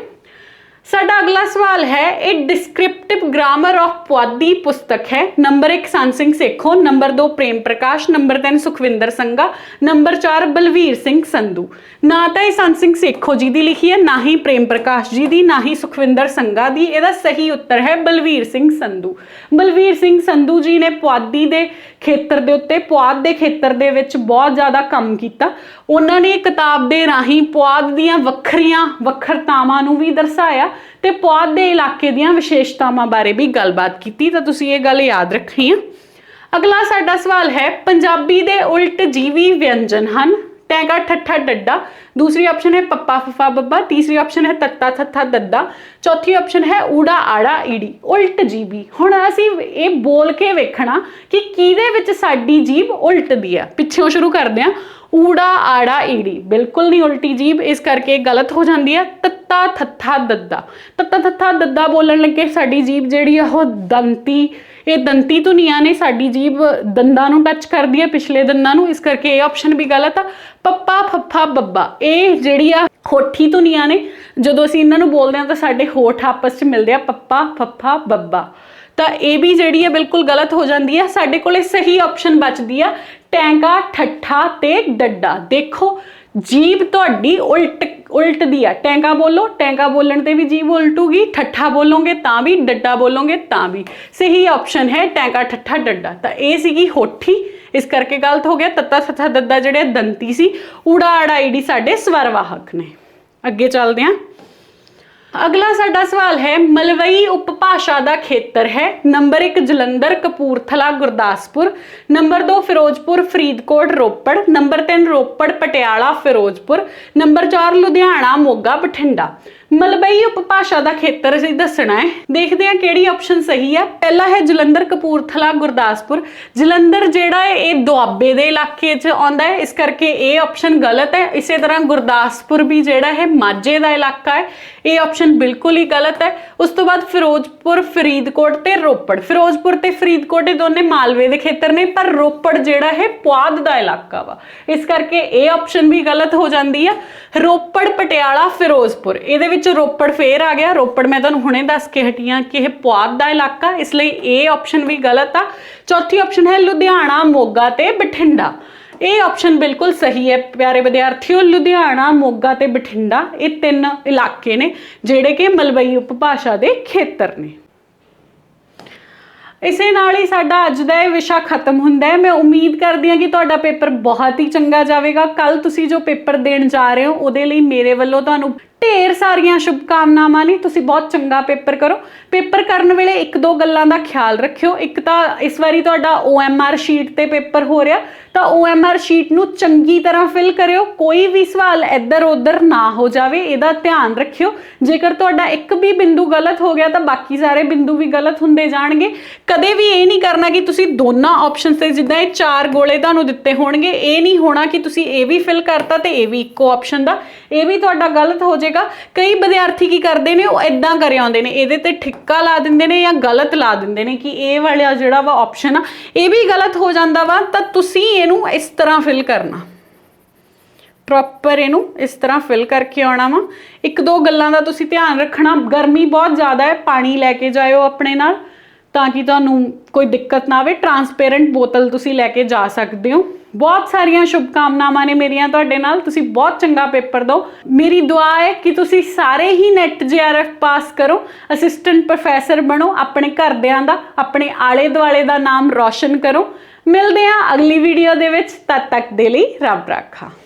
Speaker 1: ਸਾਡਾ ਅਗਲਾ ਸਵਾਲ ਹੈ, ਇਹ ਡਿਸਕ੍ਰਿਪਟਿਵ ਗ੍ਰਾਮਰ ਆਫ ਪੁਆਧੀ ਪੁਸਤਕ ਹੈ। Number 1 Sant Singh Sekhon, number 2 Prem Prakash, number 3 Sukhwinder Sanga number 4 Balvir Singh Sandhu. ਨਾ ਤਾਂ ਇਹ ਸੰਤ ਸਿੰਘ ਸੇਖੋਂ ਜੀ ਦੀ ਲਿਖੀ ਹੈ, ਨਾ ਹੀ ਪ੍ਰੇਮ ਪ੍ਰਕਾਸ਼ ਜੀ ਦੀ, ਨਾ ਹੀ ਸੁਖਵਿੰਦਰ ਸੰਗਾ ਦੀ। ਇਹਦਾ ਸਹੀ ਉੱਤਰ ਹੈ ਬਲਵੀਰ ਸਿੰਘ ਸੰਧੂ। ਬਲਵੀਰ ਸਿੰਘ ਸੰਧੂ ਜੀ ਨੇ ਪੁਆਧੀ ਦੇ ਖੇਤਰ ਦੇ ਉੱਤੇ, ਪੁਆਧ ਦੇ ਖੇਤਰ ਦੇ ਵਿੱਚ ਬਹੁਤ ਜ਼ਿਆਦਾ ਕੰਮ ਕੀਤਾ। ਉਹਨਾਂ ਨੇ ਕਿਤਾਬ ਦੇ ਰਾਹੀਂ ਪੁਆਧ ਦੀਆਂ ਵੱਖਰੀਆਂ ਵੱਖਰਤਾਵਾਂ ਨੂੰ ਵੀ ਦਰਸਾਇਆ। ਤੇ ਪੁਆਧ ਦੇ ਇਲਾਕੇ ਦੀਆਂ ਵਿਸ਼ੇਸ਼ਤਾਵਾਂ ਬਾਰੇ ਵੀ ਗੱਲਬਾਤ ਕੀਤੀ, ਤਾਂ ਤੁਸੀਂ ਇਹ ਗੱਲ ਯਾਦ ਰੱਖਣੀ ਆ। ਅਗਲਾ ਸਾਡਾ ਸਵਾਲ ਹੈ, ਪੰਜਾਬੀ ਦੇ ਉਲਟ ਜੀਵੀ ਵਿਅੰਜਨ ਹਨ, ਟੈਂਗਾ, ਠੱਠਾ, ਡੱਡਾ। ਦੂਸਰੀ ਆਪਸ਼ਨ ਹੈ ਪੱਪਾ, ਫਫਾ, ਬੱਬਾ। ਤੀਸਰੀ ਆਪਸ਼ਨ ਹੈ ਤੱਤਾ, ਥੱਥਾ, ਦੱਦਾ। ਚੌਥੀ ਆਪਸ਼ਨ ਹੈ ਊੜਾ, ਆੜਾ, ਈੜੀ। ਉਲਟ ਜੀਬੀ ਹੁਣ ਅਸੀਂ ਇਹ ਬੋਲ ਕੇ ਵੇਖਣਾ ਕਿ ਕਿਹਦੇ ਵਿੱਚ ਸਾਡੀ ਜੀਬ ਉਲਟਦੀ ਆ। ਪਿੱਛੋਂ ਸ਼ੁਰੂ ਕਰਦੇ ਆ। ਊੜਾ ਆੜਾ ਈੜੀ। ਬਿਲਕੁਲ ਨਹੀਂ, ਉਲਟੀ ਜੀਬ ਇਸ ਕਰਕੇ ਗਲਤ ਹੋ ਜਾਂਦੀ ਹੈ। ਤੱਤਾ ਥੱਥਾ ਦੱਦਾ। ਤੱਤਾ ਥੱਥਾ ਦੱਦਾ ਬੋਲਣ ਲੱਗੇ, ਸਾਡੀ ਜੀਬ ਜਿਹੜੀ ਆ, ਉਹ ਦੰਤੀ, ਇਹ ਦੰਤੀ ਧੁਨੀਆਂ ਨੇ ਸਾਡੀ ਜੀਬ ਦੰਦਾਂ ਨੂੰ ਟੱਚ ਕਰਦੀ ਹੈ, ਪਿਛਲੇ ਦੰਦਾਂ ਨੂੰ। ਇਸ ਕਰਕੇ ਇਹ ਆਪਸ਼ਨ ਵੀ ਗਲਤ ਆ। ਪੱਪਾ ਫੱਫਾ ਬੱਬਾ। ਇਹ ਜਿਹੜੀ ਆ, ਹੋਠੀ ਧੁਨੀਆਂ ਨੇ। ਜਦੋਂ ਅਸੀਂ ਇਹਨਾਂ ਨੂੰ ਬੋਲਦੇ ਹਾਂ, ਤਾਂ ਸਾਡੇ ਹੋਠ ਆਪਸ 'ਚ ਮਿਲਦੇ ਆ। ਪੱਪਾ ਫੱਫਾ ਬੱਬਾ। ਤਾਂ ਇਹ ਵੀ ਜਿਹੜੀ ਹੈ ਬਿਲਕੁਲ ਗਲਤ ਹੋ ਜਾਂਦੀ ਹੈ। ਸਾਡੇ ਕੋਲੇ ਸਹੀ ਆਪਸ਼ਨ ਬਚਦੀ ਆ, ਟੈਂਕਾ, ਠੱਠਾ ਤੇ ਡੱਡਾ। ਦੇਖੋ ਜੀਬ ਤੁਹਾਡੀ ਉਲਟ ਉਲਟਦੀ ਆ। ਟੈਂਕਾ ਬੋਲੋ, ਟੈਂਕਾ ਬੋਲਣ ਤੇ ਵੀ ਜੀਬ ਉਲਟੂਗੀ, ਠੱਠਾ ਬੋਲੋਗੇ ਤਾਂ ਵੀ, ਡੱਡਾ ਬੋਲੋਗੇ ਤਾਂ ਵੀ। ਸਹੀ ਆਪਸ਼ਨ ਹੈ ਟੈਂਕਾ, ਠੱਠਾ, ਡੱਡਾ। ਤਾਂ ਇਹ ਸੀਗੀ ਹੋਠੀ। ਇਸ ਕਰਕੇ ਗਲਤ ਹੋ ਗਿਆ। ਤੱਤਾ ਸੱਥਾ ਦੱਦਾ ਜਿਹੜੇ ਦੰਤੀ ਸੀ ਊੜਾ ਆੜਾ ਈੜੀ ਸਾਡੇ ਸਵਰਵਾਹਕ ਨੇ। ਅੱਗੇ ਚੱਲਦੇ ਹਾਂ ਅਗਲਾ ਸਾਡਾ ਸਵਾਲ ਹੈ, ਮਲਵਈ ਉਪਭਾਸ਼ਾ ਦਾ ਖੇਤਰ ਹੈ। Number 1 Jalandhar, Kapurthala, Gurdaspur. Number 2 Ferozepur, Faridkot, Ropar. Number 3 Ropar, Patiala, Ferozepur. Number 4 Ludhiana, Moga, Bathinda. Malwai ਉਪਭਾਸ਼ਾ ਦਾ ਖੇਤਰ ਅਸੀਂ ਦੱਸਣਾ ਹੈ। ਦੇਖਦੇ ਹਾਂ ਕਿਹੜੀ ਆਪਸ਼ਨ ਸਹੀ ਹੈ। ਪਹਿਲਾ ਹੈ ਜਲੰਧਰ ਕਪੂਰਥਲਾ ਗੁਰਦਾਸਪੁਰ। ਜਲੰਧਰ ਜਿਹੜਾ ਹੈ, ਇਹ ਦੁਆਬੇ ਦੇ ਇਲਾਕੇ 'ਚ ਆਉਂਦਾ ਹੈ। ਇਸ ਕਰਕੇ ਇਹ ਆਪਸ਼ਨ ਗਲਤ ਹੈ। ਇਸੇ ਤਰ੍ਹਾਂ ਗੁਰਦਾਸਪੁਰ ਵੀ ਜਿਹੜਾ ਹੈ, ਮਾਝੇ ਦਾ ਇਲਾਕਾ ਹੈ। ਇਹ ਆਪਸ਼ਨ ਬਿਲਕੁਲ ਹੀ ਗਲਤ ਹੈ। ਉਸ ਤੋਂ ਬਾਅਦ ਫਿਰੋਜ਼ਪੁਰ, ਫਰੀਦਕੋਟ ਤੇ ਰੋਪੜ। ਫਿਰੋਜ਼ਪੁਰ ਤੇ ਫਰੀਦਕੋਟ ਇਹ ਦੋਨੇ ਮਾਲਵੇ ਦੇ ਖੇਤਰ ਨੇ, ਪਰ ਰੋਪੜ ਜਿਹੜਾ ਹੈ, ਪੁਆਧ ਦਾ ਇਲਾਕਾ ਵਾ। ਇਸ ਕਰਕੇ ਇਹ ਆਪਸ਼ਨ ਵੀ ਗਲਤ ਹੋ ਜਾਂਦੀ ਹੈ। ਰੋਪੜ, ਪਟਿਆਲਾ, ਫਿਰੋਜ਼ਪੁਰ। ਇਹਦੇ ਵਿੱਚ ਵਿੱਚ ਰੋਪੜ ਫੇਰ ਆ ਗਿਆ। ਰੋਪੜ ਮੈਂ ਤੁਹਾਨੂੰ ਹੁਣੇ ਦੱਸ ਕੇ ਹਟੀ ਹਾਂ ਕਿ ਇਹ ਪੁਆਧ ਦਾ ਇਲਾਕਾ, ਇਸ ਲਈ ਇਹ ਆਪਸ਼ਨ ਵੀ ਗਲਤ ਆ। ਚੌਥੀ ਆਪਸ਼ਨ ਹੈ ਲੁਧਿਆਣਾ, ਮੋਗਾ ਤੇ ਬਠਿੰਡਾ। ਇਹ ਆਪਸ਼ਨ ਬਿਲਕੁਲ ਸਹੀ ਹੈ ਪਿਆਰੇ ਵਿਦਿਆਰਥੀਓ, ਲੁਧਿਆਣਾ, ਮੋਗਾ ਤੇ ਬਠਿੰਡਾ, ਇਹ ਤਿੰਨ ਇਲਾਕੇ ਨੇ ਜਿਹੜੇ ਕਿ ਮਲਵਈ ਉਪਭਾਸ਼ਾ ਦੇ ਖੇਤਰ ਨੇ। ਇਸੇ ਨਾਲ ਹੀ ਸਾਡਾ ਅੱਜ ਦਾ ਇਹ ਵਿਸ਼ਾ ਖਤਮ ਹੁੰਦਾ ਹੈ। ਮੈਂ ਉਮੀਦ ਕਰਦੀ ਹਾਂ ਕਿ ਤੁਹਾਡਾ ਪੇਪਰ ਬਹੁਤ ਹੀ ਚੰਗਾ ਜਾਵੇਗਾ। ਕੱਲ ਤੁਸੀਂ ਜੋ ਪੇਪਰ ਦੇਣ ਜਾ ਰਹੇ ਹੋ, ਉਹਦੇ ਲਈ ਮੇਰੇ ਵੱਲੋਂ ਤੁਹਾਨੂੰ ਢੇਰ ਸਾਰੀਆਂ ਸ਼ੁਭਕਾਮਨਾਵਾਂ ਨੇ ਤੁਸੀਂ ਬਹੁਤ ਚੰਗਾ ਪੇਪਰ ਕਰੋ। ਪੇਪਰ ਕਰਨ ਵੇਲੇ ਇੱਕ ਦੋ ਗੱਲਾਂ ਦਾ ਖਿਆਲ ਰੱਖਿਓ। ਇੱਕ ਤਾਂ ਇਸ ਵਾਰੀ ਤੁਹਾਡਾ OMR ਸ਼ੀਟ ਤੇ ਪੇਪਰ ਹੋ ਰਿਹਾ। ਤਾਂ OMR ਸ਼ੀਟ ਨੂੰ ਚੰਗੀ ਤਰ੍ਹਾਂ ਫਿਲ ਕਰਿਓ। ਕੋਈ ਵੀ ਸਵਾਲ ਇੱਧਰ ਉੱਧਰ ਨਾ ਹੋ ਜਾਵੇ, ਇਹਦਾ ਧਿਆਨ ਰੱਖਿਓ। ਜੇਕਰ ਤੁਹਾਡਾ ਇੱਕ ਵੀ ਬਿੰਦੂ ਗਲਤ ਹੋ ਗਿਆ ਤਾਂ ਬਾਕੀ ਸਾਰੇ ਬਿੰਦੂ ਵੀ ਗਲਤ ਹੁੰਦੇ ਜਾਣਗੇ। ਕਦੇ ਵੀ ਇਹ ਨਹੀਂ ਕਰਨਾ ਕਿ ਤੁਸੀਂ ਦੋਨਾਂ ਆਪਸ਼ਨਸ ਤੇ ਜਿੱਦਾਂ ਇਹ ਚਾਰ ਗੋਲੇ ਤੁਹਾਨੂੰ ਦਿੱਤੇ ਹੋਣਗੇ, ਇਹ ਨਹੀਂ ਹੋਣਾ ਕਿ ਤੁਸੀਂ ਇਹ ਵੀ ਫਿਲ ਕਰਤਾ ਤੇ ਇਹ ਵੀ ਇੱਕੋ ਆਪਸ਼ਨ ਦਾ। ਇਹ ਵੀ ਤੁਹਾਡਾ ਗਲਤ ਹੋ ਜਾਏਗਾ ਕਈ ਵਿਦਿਆਰਥੀ ਕੀ ਕਰਦੇ ਨੇ, ਉਹ ਇਦਾਂ ਕਰ ਆਉਂਦੇ ਨੇ। ਇਹਦੇ ਤੇ ਠਿੱਕਾ ਲਾ ਦਿੰਦੇ ਨੇ ਜਾਂ ਗਲਤ ਲਾ ਦਿੰਦੇ ਨੇ ਕਿ ਇਹ ਵਾਲਾ ਜਿਹੜਾ ਵਾ ਆਪਸ਼ਨ ਆ, ਇਹ ਵੀ ਗਲਤ ਹੋ ਜਾਂਦਾ ਵਾ, ਤਾਂ ਤੁਸੀਂ ਇਹਨੂੰ ਇਸ ਤਰ੍ਹਾਂ ਫਿਲ ਕਰਨਾ। ਪ੍ਰੋਪਰ ਇਹਨੂੰ ਇਸ ਤਰ੍ਹਾਂ ਫਿਲ ਕਰਕੇ ਆਉਣਾ ਵਾ। ਇੱਕ ਦੋ ਗੱਲਾਂ ਦਾ ਤੁਸੀਂ ਧਿਆਨ ਰੱਖਣਾ। ਗਰਮੀ ਬਹੁਤ ਜ਼ਿਆਦਾ ਹੈ, ਪਾਣੀ ਲੈ ਕੇ ਜਾਇਓ ਆਪਣੇ ਨਾਲ। ਤਾਂ ਕਿ ਤੁਹਾਨੂੰ ਕੋਈ ਦਿੱਕਤ ਨਾ ਆਵੇ ਟਰਾਂਸਪੇਰੈਂਟ ਬੋਤਲ ਤੁਸੀਂ ਲੈ ਕੇ ਜਾ ਸਕਦੇ ਹੋ। ਬਹੁਤ ਸਾਰੀਆਂ ਸ਼ੁਭਕਾਮਨਾਵਾਂ ਨੇ ਮੇਰੀਆਂ ਤੁਹਾਡੇ ਨਾਲ, ਤੁਸੀਂ ਬਹੁਤ ਚੰਗਾ ਪੇਪਰ ਦਿਓ। ਮੇਰੀ ਦੁਆ ਹੈ ਕਿ ਤੁਸੀਂ ਸਾਰੇ ਹੀ ਨੈਟ ਜੀਆਰਐਫ ਪਾਸ ਕਰੋ ਅਸਿਸਟੈਂਟ ਪ੍ਰੋਫੈਸਰ ਬਣੋ, ਆਪਣੇ ਘਰਦਿਆਂ ਦਾ, ਆਪਣੇ ਆਲੇ ਦੁਆਲੇ ਦਾ ਨਾਮ ਰੌਸ਼ਨ ਕਰੋ। ਮਿਲਦੇ ਹਾਂ ਅਗਲੀ ਵੀਡੀਓ ਦੇ ਵਿੱਚ, ਤਦ ਤੱਕ ਦੇ ਲਈ ਰੱਬ ਰਾਖਾ।